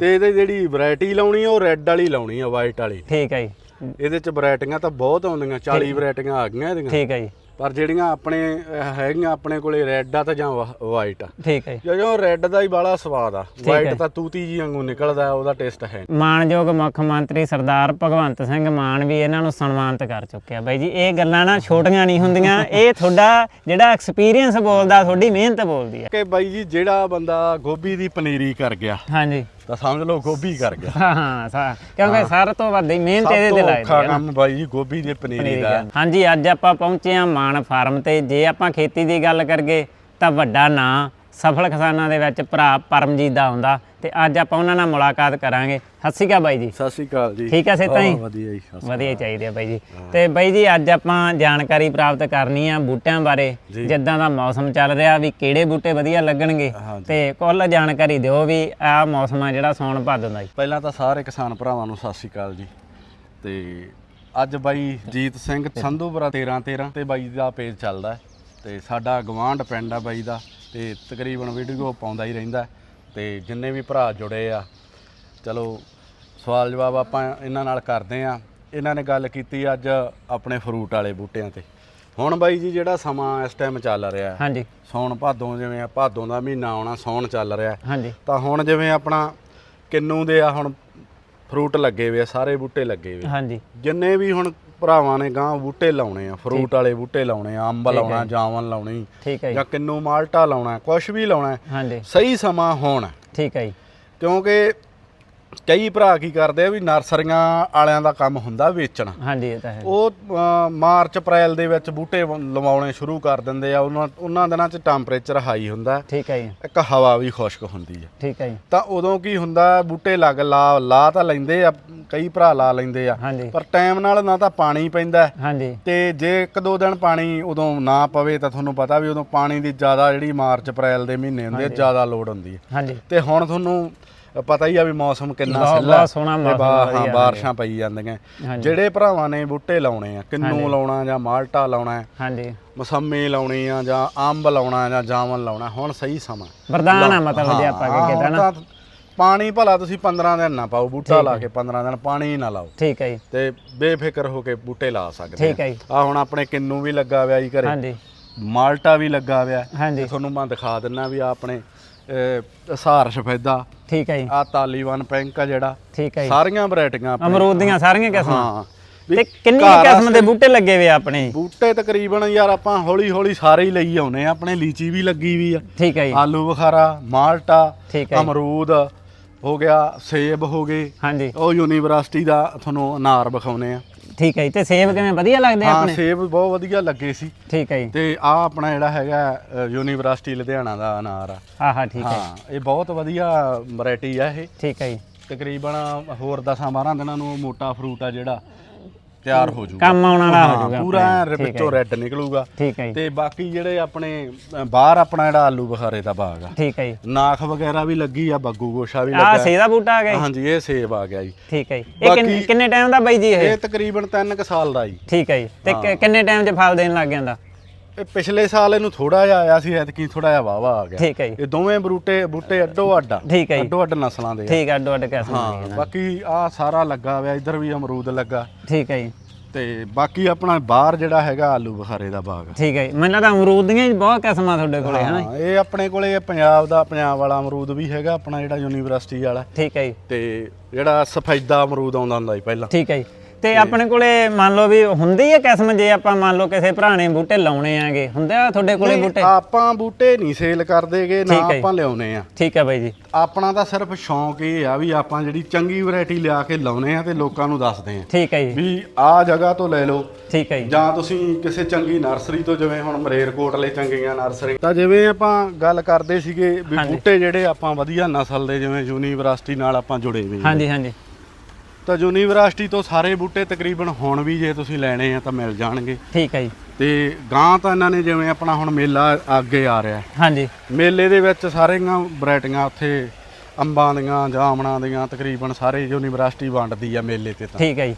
ਤੇ ਇਹਦੇ ਜਿਹੜੀ ਵੈਰਾਈਟੀ ਲਾਉਣੀ ਆ ਉਹ ਰੈੱਡ ਵਾਲੀ ਲਾਉਣੀ ਆ ਵਾਈਟ ਵਾਲੀ। ਠੀਕ ਹੈ ਜੀ। ਇਹਦੇ ਚ ਵੈਰਾਈਟੀਆਂ ਤਾਂ ਬਹੁਤ ਆਉਂਦੀਆਂ 40 ਵੈਰਾਈਟੀਆਂ ਆ ਗਈਆਂ ਇਹਦੀਆਂ। ਠੀਕ ਹੈ ਜੀ। ਪਰ ਜਿਹੜੀਆਂ ਆਪਣੇ ਹੈਗੀਆਂ ਆਪਣੇ ਕੋਲੇ ਰੈੱਡ ਆ ਤਾਂ ਜਾਂ ਵਾਈਟ ਆ। ਠੀਕ ਹੈ ਜੀ। ਜਦੋਂ ਰੈੱਡ ਦਾ ਹੀ ਬਾਲਾ ਸਵਾਦ ਆ। ਵਾਈਟ ਤਾਂ ਤੂਤੀ ਜੀ ਵਾਂਗੂ ਨਿਕਲਦਾ ਉਹਦਾ ਟੇਸਟ ਹੈ। ਮਾਨਯੋਗ ਮੁੱਖ ਮੰਤਰੀ ਸਰਦਾਰ ਭਗਵੰਤ ਸਿੰਘ ਮਾਨ ਵੀ ਇਹਨਾਂ ਨੂੰ ਸਨਮਾਨਿਤ ਕਰ ਚੁੱਕਿਆ। ਬਾਈ ਜੀ ਇਹ ਗੱਲਾਂ ਨਾ ਛੋਟੀਆਂ ਨਹੀਂ ਹੁੰਦੀਆਂ। ਇਹ ਤੁਹਾਡਾ ਜਿਹੜਾ ਐਕਸਪੀਰੀਅੰਸ ਬੋਲਦਾ ਤੁਹਾਡੀ ਮਿਹਨਤ ਬੋਲਦੀ ਹੈ ਕਿ ਬਾਈ ਜੀ ਜਿਹੜਾ ਬੰਦਾ ਗੋਭੀ ਦੀ ਪਨੀਰੀ ਕਰ ਗਿਆ ਹਾਂਜੀ। ਤਾਂ ਸਮਝ ਲਓ ਗੋਭੀ ਕਰ ਗਿਆ। ਹਾਂ ਹਾਂ ਸਾ- ਕਿਉਂਕਿ ਸਾਰ ਤੋਂ ਵੱਧ ਮਿਹਨਤ ਸਭ ਇਹਦੇ ਤੋਂ ਲਾਈ ਔਖਾ ਦੀ ਹੈ ਨਾ। ਕੰਮ ਬਾਈ ਜੀ ਗੋਭੀ ਦੀ ਪਨੀਰੀ ਦਾ। ਹਾਂਜੀ ਅੱਜ ਆਪਾਂ ਪਹੁੰਚੇ ਹਾਂ ਮਾਨ ਫਾਰਮ ਤੇ। ਜੇ ਆਪਾਂ ਖੇਤੀ ਦੀ ਗੱਲ ਕਰਗੇ ਤਾਂ ਵੱਡਾ ਨਾਂ ਸਫਲ ਕਿਸਾਨਾਂ ਦੇ ਵਿੱਚ ਭਰਾ ਪਰਮਜੀਤ ਦਾ ਹੁੰਦਾ ਤੇ ਅੱਜ ਆਪਾਂ ਉਹਨਾਂ ਨਾਲ ਮੁਲਾਕਾਤ ਕਰਾਂਗੇ। ਸਤਿ ਸ਼੍ਰੀ ਅਕਾਲ ਬਾਈ ਜੀ। ਸਤਿ ਸ਼੍ਰੀ ਅਕਾਲ ਜੀ। ਠੀਕ ਆ ਸੇਤਾ ਜੀ? ਵਧੀਆ ਜੀ ਵਧੀਆ ਹੀ ਚਾਹੀਦੇ ਆ ਬਾਈ ਜੀ। ਤੇ ਬਾਈ ਜੀ ਅੱਜ ਆਪਾਂ ਜਾਣਕਾਰੀ ਪ੍ਰਾਪਤ ਕਰਨੀ ਆ ਬੂਟਿਆਂ ਬਾਰੇ ਜਿੱਦਾਂ ਦਾ ਮੌਸਮ ਚੱਲ ਰਿਹਾ ਵੀ ਕਿਹੜੇ ਬੂਟੇ ਵਧੀਆ ਲੱਗਣਗੇ। ਤੇ ਕੁੱਲ ਜਾਣਕਾਰੀ ਦਿਓ ਵੀ ਆਹ ਮੌਸਮ ਆ ਜਿਹੜਾ ਸੌਣ ਭਾਦੋਂ ਦਾ ਜੀ। ਪਹਿਲਾਂ ਤਾਂ ਸਾਰੇ ਕਿਸਾਨ ਭਰਾਵਾਂ ਨੂੰ ਸਤਿ ਸ਼੍ਰੀ ਅਕਾਲ ਜੀ। ਤੇ ਅੱਜ ਬਾਈ ਜੀਤ ਸਿੰਘ ਸੰਧੂਪੁਰਾ 13 13 ਤੇ ਬਾਈ ਦਾ ਪੇਜ ਚੱਲਦਾ ਹੈ। ਤੇ ਸਾਡਾ ਗਵਾਂਢ ਪਿੰਡ ਆ ਬਾਈ ਦਾ। ਤੇ ਤਕਰੀਬਨ ਵੀਡੀਓ ਪਾਉਂਦਾ ਹੀ ਰਹਿੰਦਾ ਤੇ ਜਿੰਨੇ ਵੀ ਭਰਾ ਜੁੜੇ ਆ ਚਲੋ ਸਵਾਲ ਜਵਾਬ ਆਪਾਂ ਇਹਨਾਂ ਨਾਲ ਕਰਦੇ ਆ ਇਹਨਾਂ ਨੇ ਗੱਲ ਕੀਤੀ ਅੱਜ ਆਪਣੇ ਫਰੂਟ ਵਾਲੇ ਬੂਟਿਆਂ ਤੇ। ਹੁਣ ਬਾਈ ਜੀ ਜਿਹੜਾ ਸਮਾਂ ਇਸ ਟਾਈਮ ਚੱਲ ਰਿਹਾ ਹਾਂਜੀ। ਸੌਣ ਭਾਦੋਂ ਜਿਵੇਂ ਆ ਭਾਦੋਂ ਦਾ ਮਹੀਨਾ ਆਉਣਾ ਸੌਣ ਚੱਲ ਰਿਹਾ ਹਾਂਜੀ। ਤਾਂ ਹੁਣ ਜਿਵੇਂ ਆਪਣਾ ਕਿੰਨੂ ਦੇ ਆ ਹੁਣ ਫਰੂਟ ਲੱਗੇ ਹੋਏ ਆ ਸਾਰੇ ਬੂਟੇ ਲੱਗੇ ਹੋਏ ਹਾਂਜੀ। ਜਿੰਨੇ ਵੀ ਹੁਣ ਭਰਾਵਾਂ ਨੇ ਗਾਂ ਬੂਟੇ ਲਾਉਣੇ ਆ ਫਰੂਟ ਵਾਲੇ ਬੂਟੇ ਲਾਉਣੇ ਆ ਅੰਬ ਲਾਉਣਾ ਜਾਮਨ ਲਾਉਣੀ ਠੀਕ ਹੈ ਜੀ। ਕਿੰਨੂ ਮਾਲਟਾ ਲਾਉਣਾ ਕੁਝ ਵੀ ਲਾਉਣਾ ਸਹੀ ਸਮਾਂ ਹੁਣ। ਠੀਕ ਹੈ ਜੀ। ਕਿਉਂਕਿ ਕਈ ਭਰਾ ਕੀ ਕਰਦੇ ਆ ਵੀ ਨਰਸਰੀਆਂ ਵਾਲਿਆਂ ਦਾ ਕੰਮ ਹੁੰਦਾ ਵੇਚਣਾ। ਹਾਂਜੀ ਇਹ ਤਾਂ ਹੈ। ਉਹ ਅ, ਮਾਰਚ ਅਪ੍ਰੈਲ ਦੇ ਵਿੱਚ ਬੂਟੇ ਵ- ਲਵਾਉਣੇ ਸ਼ੁਰੂ ਕਰ ਦਿੰਦੇ ਆ। ਉਹਨਾਂ ਉਹਨਾਂ ਦਿਨਾਂ 'ਚ ਟੈਂਪਰੇਚਰ ਹਾਈ ਹੁੰਦਾ। ਠੀਕ ਹੈ ਜੀ। ਇੱਕ ਹਵਾ ਵੀ ਖੁਸ਼ਕ ਹੁੰਦੀ ਹੈ ਠੀਕ ਹੈ ਜੀ। ਤਾਂ ਉਦੋਂ ਕੀ ਹੁੰਦਾ ਬੂਟੇ ਲੱਗ ਲਾ ਲਾ ਤਾਂ ਲੈਂਦੇ ਆ ਕਈ ਭਰਾ ਲਾ ਲੈਂਦੇ ਆ। ਹਾਂਜੀ। ਪਰ ਟਾਈਮ ਨਾਲ ਨਾ ਤਾਂ ਪਾਣੀ ਪੈਂਦਾ। ਹੈ, ਹਾਂਜੀ। ਤੇ ਜੇ ਇੱਕ ਦੋ ਦਿਨ ਪਾਣੀ ਉਦੋਂ ਨਾ ਪਵੇ ਤਾਂ ਤੁਹਾਨੂੰ ਪਤਾ ਵੀ ਉਦੋਂ ਪਾਣੀ ਦੀ ਜ਼ਿਆਦਾ ਜਿਹੜੀ ਮਾਰਚ ਅਪ੍ਰੈਲ ਦੇ ਮਹੀਨੇ ਹੁੰਦੇ ਆ ਜ਼ਿਆਦਾ ਲੋੜ ਹੁੰਦੀ ਹੈ ਹਾਂਜੀ। ਤੇ ਹੁਣ ਤੁਹਾਨੂੰ ਪਤਾ ਹੀ ਆ ਵੀ ਮੌਸਮ ਕਿੰਨਾ ਸਿੱਲਾ ਸੋਹਣਾ ਮੌਸਮ ਹਾਂ। ਬਾਰਿਸ਼ਾਂ ਪਈ ਜਾਂਦੀਆਂ। ਜਿਹੜੇ ਭਰਾਵਾਂ ਨੇ ਬੂਟੇ ਲਾਉਣੇ ਆ ਕਿੰਨੂ ਲਾਉਣਾ ਜਾਂ ਮਾਲਟਾ ਲਾਉਣਾ ਹੈ, ਹਾਂਜੀ। ਮਸੰਮੀ ਲਾਉਣੀ ਆ ਜਾਂ ਅੰਬ ਲਾਉਣਾ ਜਾਂ ਜਾਮਨ ਲਾਉਣਾ ਹੁਣ ਸਹੀ ਸਮਾਂ ਵਰਦਾਨ ਆ ਮਤਲਬ ਜੇ ਆਪਾਂ ਹਾਂ, ਕਹਿੰਦੇ ਨਾ। ਪਾਣੀ ਭਲਾ ਤੁਸੀਂ 15 ਦਿਨ ਨਾ ਪਾਓ ਬੂਟਾ ਲਾ ਕੇ 15 ਦਿਨ ਪਾਣੀ ਨਾ ਲਾਓ। ਠੀਕ ਹੈ ਜੀ। ਤੇ ਬੇਫਿਕਰ ਹੋ ਕੇ ਬੂਟੇ ਲਾ ਸਕਦੇ ਠੀਕ ਹੈ ਜੀ। ਆ ਹੁਣ ਆਪਣੇ ਕਿੰਨੂ ਵੀ ਲੱਗਾ ਹੋਇਆ ਜੀ ਘਰੇ। ਹਾਂਜੀ। ਮਾਲਟਾ ਵੀ ਲੱਗਾ ਹੋਇਆ ਹਾਂਜੀ। ਤੁਹਾਨੂੰ ਮੈਂ ਦਿਖਾ ਦਿੰਨਾ ਵੀ ਆ ਆਪਣੇ ਸਹਾਰ ਸਫੈਦਾ। ਠੀਕ ਹੈ ਜੀ। ਆ ਤਾਲੀਬਾਨ ਪੈਂਕ ਆ ਜਿਹੜਾ। ਠੀਕ ਹੈ ਜੀ। ਸਾਰੀਆਂ ਵੈਰਾਈਟੀਆਂ ਆਪਣੇ। ਅਮਰੂਦ ਦੀਆਂ ਸਾਰੀਆਂ ਕਿਸਮਾਂ। ਹਾਂ। ਤੇ ਕਿੰਨੀ ਕਿਸਮ ਦੇ ਬੂਟੇ ਲੱਗੇ ਹੋਏ ਆ ਆਪਣੇ? ਬੂਟੇ ਤਕਰੀਬਨ ਯਾਰ ਆਪਾਂ ਹੌਲੀ ਹੌਲੀ ਸਾਰੇ ਹੀ ਲਈ ਆਉਨੇ ਆ। ਆਪਣੇ ਲੀਚੀ ਵੀ ਲੱਗੀ ਵੀ ਆ। ਠੀਕ ਹੈ ਜੀ। ਆਲੂ ਬੁਖਾਰਾ ਮਾਲਟਾ। ਅਮਰੂਦ ਹੋ ਗਿਆ ਸੇਬ ਹੋ ਗਏ। ਹਾਂਜੀ। ਉਹ ਯੂਨੀਵਰਸਿਟੀ ਦਾ ਤੁਹਾਨੂੰ ਅਨਾਰ ਵਿਖਾਉਨੇ ਆ। ਠੀਕ ਹੈ ਜੀ ਤੇ ਸੇਬ ਕਿਵੇਂ? ਵਧੀਆ ਲੱਗਦੇ ਆ ਹਾਂ ਆਪਣੇ? ਸੇਬ ਬਹੁਤ ਵਧੀਆ ਲੱਗੇ ਸੀ। ਠੀਕ ਹੈ ਜੀ। ਤੇ ਆ ਆਪਣਾ ਜਿਹੜਾ ਹੈਗਾ ਯੂਨੀਵਰਸਿਟੀ ਲੁਧਿਆਣਾ ਦਾ ਅਨਾਰ ਆ। ਆਹਾ ਠੀਕ ਹੈ। ਹਾਂ ਇਹ ਬਹੁਤ ਵਧੀਆ ਵੈਰਾਈਟੀ ਆ ਇਹ। ਠੀਕ ਹੈ ਜੀ। ਤਕਰੀਬਨ ਹੋਰ 10 12 ਦਿਨਾਂ ਨੂੰ ਉਹ ਮੋਟਾ ਫਰੂਟ ਆ ਜਿਹੜਾ। ਤਿਆਰ ਹੋ ਜਾਊਗਾ। ਕੰਮ ਆਉਣ ਵਾਲਾ ਹੋ ਜਾਊਗਾ ਪੂਰਾ। ਐਨ ਵਿੱਚੋਂ ਰੈੱਡ ਨਿਕਲੂਗਾ। ਠੀਕ ਹੈ ਜੀ। ਤੇ ਬਾਕੀ ਜਿਹੜੇ ਆਪਣੇ ਅ, ਬਾਹਰ ਆਪਣਾ ਜਿਹੜਾ ਆਲੂ ਬੁਖਾਰੇ ਦਾ ਬਾਗ ਆ। ਠੀਕ ਹੈ ਜੀ। ਨਾਖ ਵਗੈਰਾ ਵੀ ਲੱਗੀ ਆ ਬੱਗੂ ਗੋਸ਼ਾ ਵੀ ਆਹ ਲੱਗਾ। ਸੇਬ ਦਾ ਬੂਟਾ ਆ ਗਿਆ ਜੀ? ਹਾਂਜੀ ਇਹ ਸੇਬ ਆ ਗਿਆ ਜੀ। ਠੀਕ ਹੈ ਜੀ। ਇਹ ਕਿੰਨੇ- ਬਾਕੀ- ਕਿੰਨੇ ਟਾਈਮ ਦਾ ਬਾਈ ਜੀ ਇਹ? ਇਹ ਤਕਰੀਬਨ 3 ਕੁ ਸਾਲ ਦਾ ਜੀ। ਠੀਕ ਹੈ ਜੀ। ਤੇ ਕਿ- ਕਿੰਨੇ ਟਾਈਮ 'ਚ ਫਲ ਦੇਣ ਲੱਗ ਜਾਂਦਾ? ਇਹ ਪਿਛਲੇ ਸਾਲ ਇਹਨੂੰ ਥੋੜਾ ਜਿਹਾ ਆਇਆ ਸੀ ਐਤਕੀ ਥੋੜਾ ਜਿਹਾ ਵਾਵਾ ਆ ਗਿਆ। ਠੀਕ ਹੈ ਜੀ। ਇਹ ਦੋਵੇਂ ਬਰੂਟੇ ਬੂਟੇ ਅੱਡੋ ਅੱਡ ਠੀਕ ਹੈ ਜੀ। ਅੱਡੋ ਅੱਡ ਨਸਲਾਂ ਦੇ ਆ। ਠੀਕ ਹੈ ਅੱਡੋ ਅੱਡ ਕਿਸਮ ਹਾਂ ਹੈ ਬਾਕੀ ਆ ਸਾਰਾ ਲੱਗਾ ਹੋਇਆ ਇੱਧਰ ਵੀ ਅਮਰੂਦ ਲੱਗਾ। ਠੀਕ ਹੈ ਜੀ। ਤੇ ਬਾਕੀ ਆਪਣਾ ਬਾਹਰ ਜਿਹੜਾ ਹੈਗਾ ਆਲੂ ਬੁਖਾਰੇ ਦਾ ਬਾਗ। ਠੀਕ ਹੈ ਜੀ। ਮੈਨੂੰ ਲੱਗਦਾ ਅਮਰੂਦ ਦੀਆਂ ਹੀ ਬਹੁਤ ਕਿਸਮਾਂ ਤੁਹਾਡੇ ਕੋਲੇ ਹੈ ਨਾ ਹਾਂ ਇਹ ਆਪਣੇ ਕੋਲੇ ਪੰਜਾਬ ਦਾ ਪੰਜਾਬ ਵਾਲਾ ਅਮਰੂਦ ਵੀ ਹੈਗਾ ਆਪਣਾ ਜਿਹੜਾ ਯੂਨੀਵਰਸਿਟੀ ਵਾਲਾ। ਠੀਕ ਹੈ ਜੀ। ਤੇ ਜਿਹੜਾ ਸਫੈਦਾ ਅਮਰੂਦ ਆਉਂਦਾ ਹੁੰਦਾ ਸੀ ਪਹਿਲਾਂ। ਠੀਕ ਹੈ ਜੀ। ਤੇ ਆਪਣੇ ਕੋਲੇ ਮੰਨ ਲਓ ਵੀ ਹੁੰਦੀ ਹੈ ਕਿਸਮ ਜੇ ਆਪਾਂ ਮੰਨ ਲਓ ਕਿਸੇ ਭਰਾ ਨੇ ਬੂਟੇ ਲਾਉਣੇ ਆਗੇ ਹੁੰਦੇ ਆ ਤੁਹਾਡੇ ਕੋਲੇ ਨਹੀਂ, ਬੂਟੇ? ਆਪਾਂ ਬੂਟੇ ਨਹੀਂ ਸੇਲ ਕਰਦੇਗੇ ਨਾ ਠੀਕ ਹੈ ਜੀ। ਆਪਾਂ ਲਿਆਉਨੇ ਆ। ਠੀਕ ਹੈ ਬਾਈ ਜੀ। ਆਪਣਾ ਤਾਂ ਸਿਰਫ ਸ਼ੌਂਕ ਇਹ ਆ ਵੀ ਆਪਾਂ ਜਿਹੜੀ ਚੰਗੀ ਵੈਰਾਈਟੀ ਲਿਆ ਕੇ ਲਾਉਨੇ ਆ ਤੇ ਲੋਕਾਂ ਨੂੰ ਦੱਸਦੇ ਆ। ਠੀਕ ਹੈ ਜੀ। ਵੀ ਆਹ ਜਗ੍ਹਾ ਤੋਂ ਲੈ ਲਓ। ਠੀਕ ਹੈ ਜੀ। ਜਾਂ ਤੁਸੀਂ ਕਿਸੇ ਚੰਗੀ ਨਰਸਰੀ ਤੋਂ ਜਿਵੇਂ ਹੁਣ ਮਰੇਰਕੋਟਲੇ ਚੰਗੀਆਂ ਨਰਸਰੀ ਤਾਂ ਜਿਵੇਂ ਆਪਾਂ ਗੱਲ ਕਰਦੇ ਸੀਗੇ ਵੀ ਬੂਟੇ ਜਿਹੜੇ ਆਪਾਂ ਵਧੀਆ ਨਸਲ ਦੇ ਜਿਵੇਂ ਯੂਨੀਵਰਸਿਟੀ ਨਾਲ ਆਪਾਂ ਜੁੜੇ ਹੋਏ ਹਾਂ ਹਾਂਜੀ ਹਾਂਜੀ। ਤਾਂ ਯੂਨੀਵਰਸਿਟੀ ਤੋਂ ਸਾਰੇ ਬੂਟੇ ਤਕਰੀਬਨ ਹੁਣ ਵੀ ਜੇ ਤੁਸੀਂ ਲੈਣੇ ਆ ਤਾਂ ਮਿਲ ਜਾਣਗੇ। ਠੀਕ ਹੈ ਜੀ। ਤੇ ਗਾਂ ਤਾਂ ਇਹਨਾਂ ਨੇ ਜਿਵੇਂ ਆਪਣਾ ਹੁਣ ਮੇਲਾ ਅੱਗੇ ਆ ਰਿਹਾ। ਹਾਂਜੀ। ਮੇਲੇ ਦੇ ਵਿੱਚ ਸਾਰੀਆਂ ਵੈਰਾਈਟੀਆਂ ਉੱਥੇ ਅੰਬਾਂ ਦੀਆਂ ਜਾਮਣਾਂ ਦੀਆਂ ਤਕਰੀਬਨ ਸਾਰੇ ਯੂਨੀਵਰਸਿਟੀ ਵੰਡਦੀ ਆ ਮੇਲੇ ਤੇ ਤਾਂ। ਠੀਕ ਹੈ ਜੀ।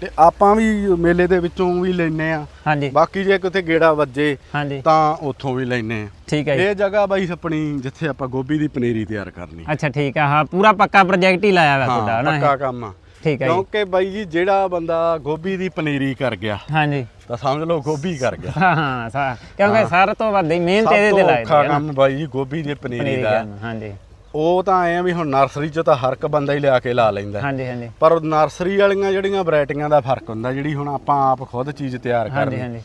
ਤੇ ਆਪਾਂ ਵੀ ਮੇਲੇ ਦੇ ਵਿੱਚੋਂ ਵੀ ਲੈਨੇ ਆ। ਹਾਂਜੀ। ਬਾਕੀ ਜੇ ਕਿਤੇ ਗੇੜਾ ਵੱਜੇ ਤਾਂ ਉੱਥੋਂ ਵੀ ਲੈਨੇ ਆ। ਠੀਕ ਹੈ ਜੀ। ਇਹ ਜਗ੍ਹਾ ਬਾਈ ਆਪਣੀ ਜਿੱਥੇ ਆਪਾਂ ਗੋਭੀ ਦੀ ਪਨੀਰੀ ਤਿਆਰ ਕਰਨੀ। ਅੱਛਾ ਠੀਕ ਆ ਹਾਂ ਪੂਰਾ ਪੱਕਾ ਪ੍ਰੋਜੈਕਟ ਹੀ ਲਾਇਆ ਵਾ ਤੁਹਾਡਾ ਨਾ? ਪੱਕਾ ਕੰਮ ਆ। ਠੀਕ ਹੈ ਜੀ। ਕਿਉਂਕਿ ਬਾਈ ਜੀ ਜਿਹੜਾ ਬੰਦਾ ਗੋਭੀ ਦੀ ਪਨੀਰੀ ਕਰ ਗਿਆ ਹਾਂਜੀ। ਤਾਂ ਸਮਝ ਲਓ ਗੋਭੀ ਕਰ ਗਿਆ। ਹਾਂ ਹਾਂ ਸਾ- ਕਿਉਂਕਿ ਸਾਰ ਤੋਂ ਵੱਧ ਹੀ ਮਿਹਨਤ ਸਭ ਇਹਦੇ ਤੋਂ ਤੇ ਲਾਈ ਹੈ ਨਾ। ਕੰਮ ਬਾਈ ਜੀ ਗੋਭੀ ਦੀ ਪਨੀਰੀ ਪਨੀਰੀ ਦਾ। ਕਰਨ, ਹਾਂਜੀ। ਉਹ ਤਾਂ ਐ ਆ ਵੀ ਹੁਣ ਨਰਸਰੀ 'ਚ ਤਾਂ ਹਰ ਇੱਕ ਬੰਦਾ ਹੀ ਲਿਆ ਕੇ ਲਾ ਲੈਂਦਾ। ਹਾਂਜੀ ਹਾਂਜੀ। ਪਰ ਨਰਸਰੀ ਵਾਲੀਆਂ ਜਿਹੜੀਆਂ ਵੈਰਾਈਟੀਆਂ ਦਾ ਫ਼ਰਕ ਹੁੰਦਾ ਜਿਹੜੀ ਹੁਣ ਆਪਾਂ ਆਪ ਖੁਦ ਚੀਜ਼ ਤਿਆਰ ਹਾਂਜੀ ਕਰਨੀ। ਹਾਂਜੀ।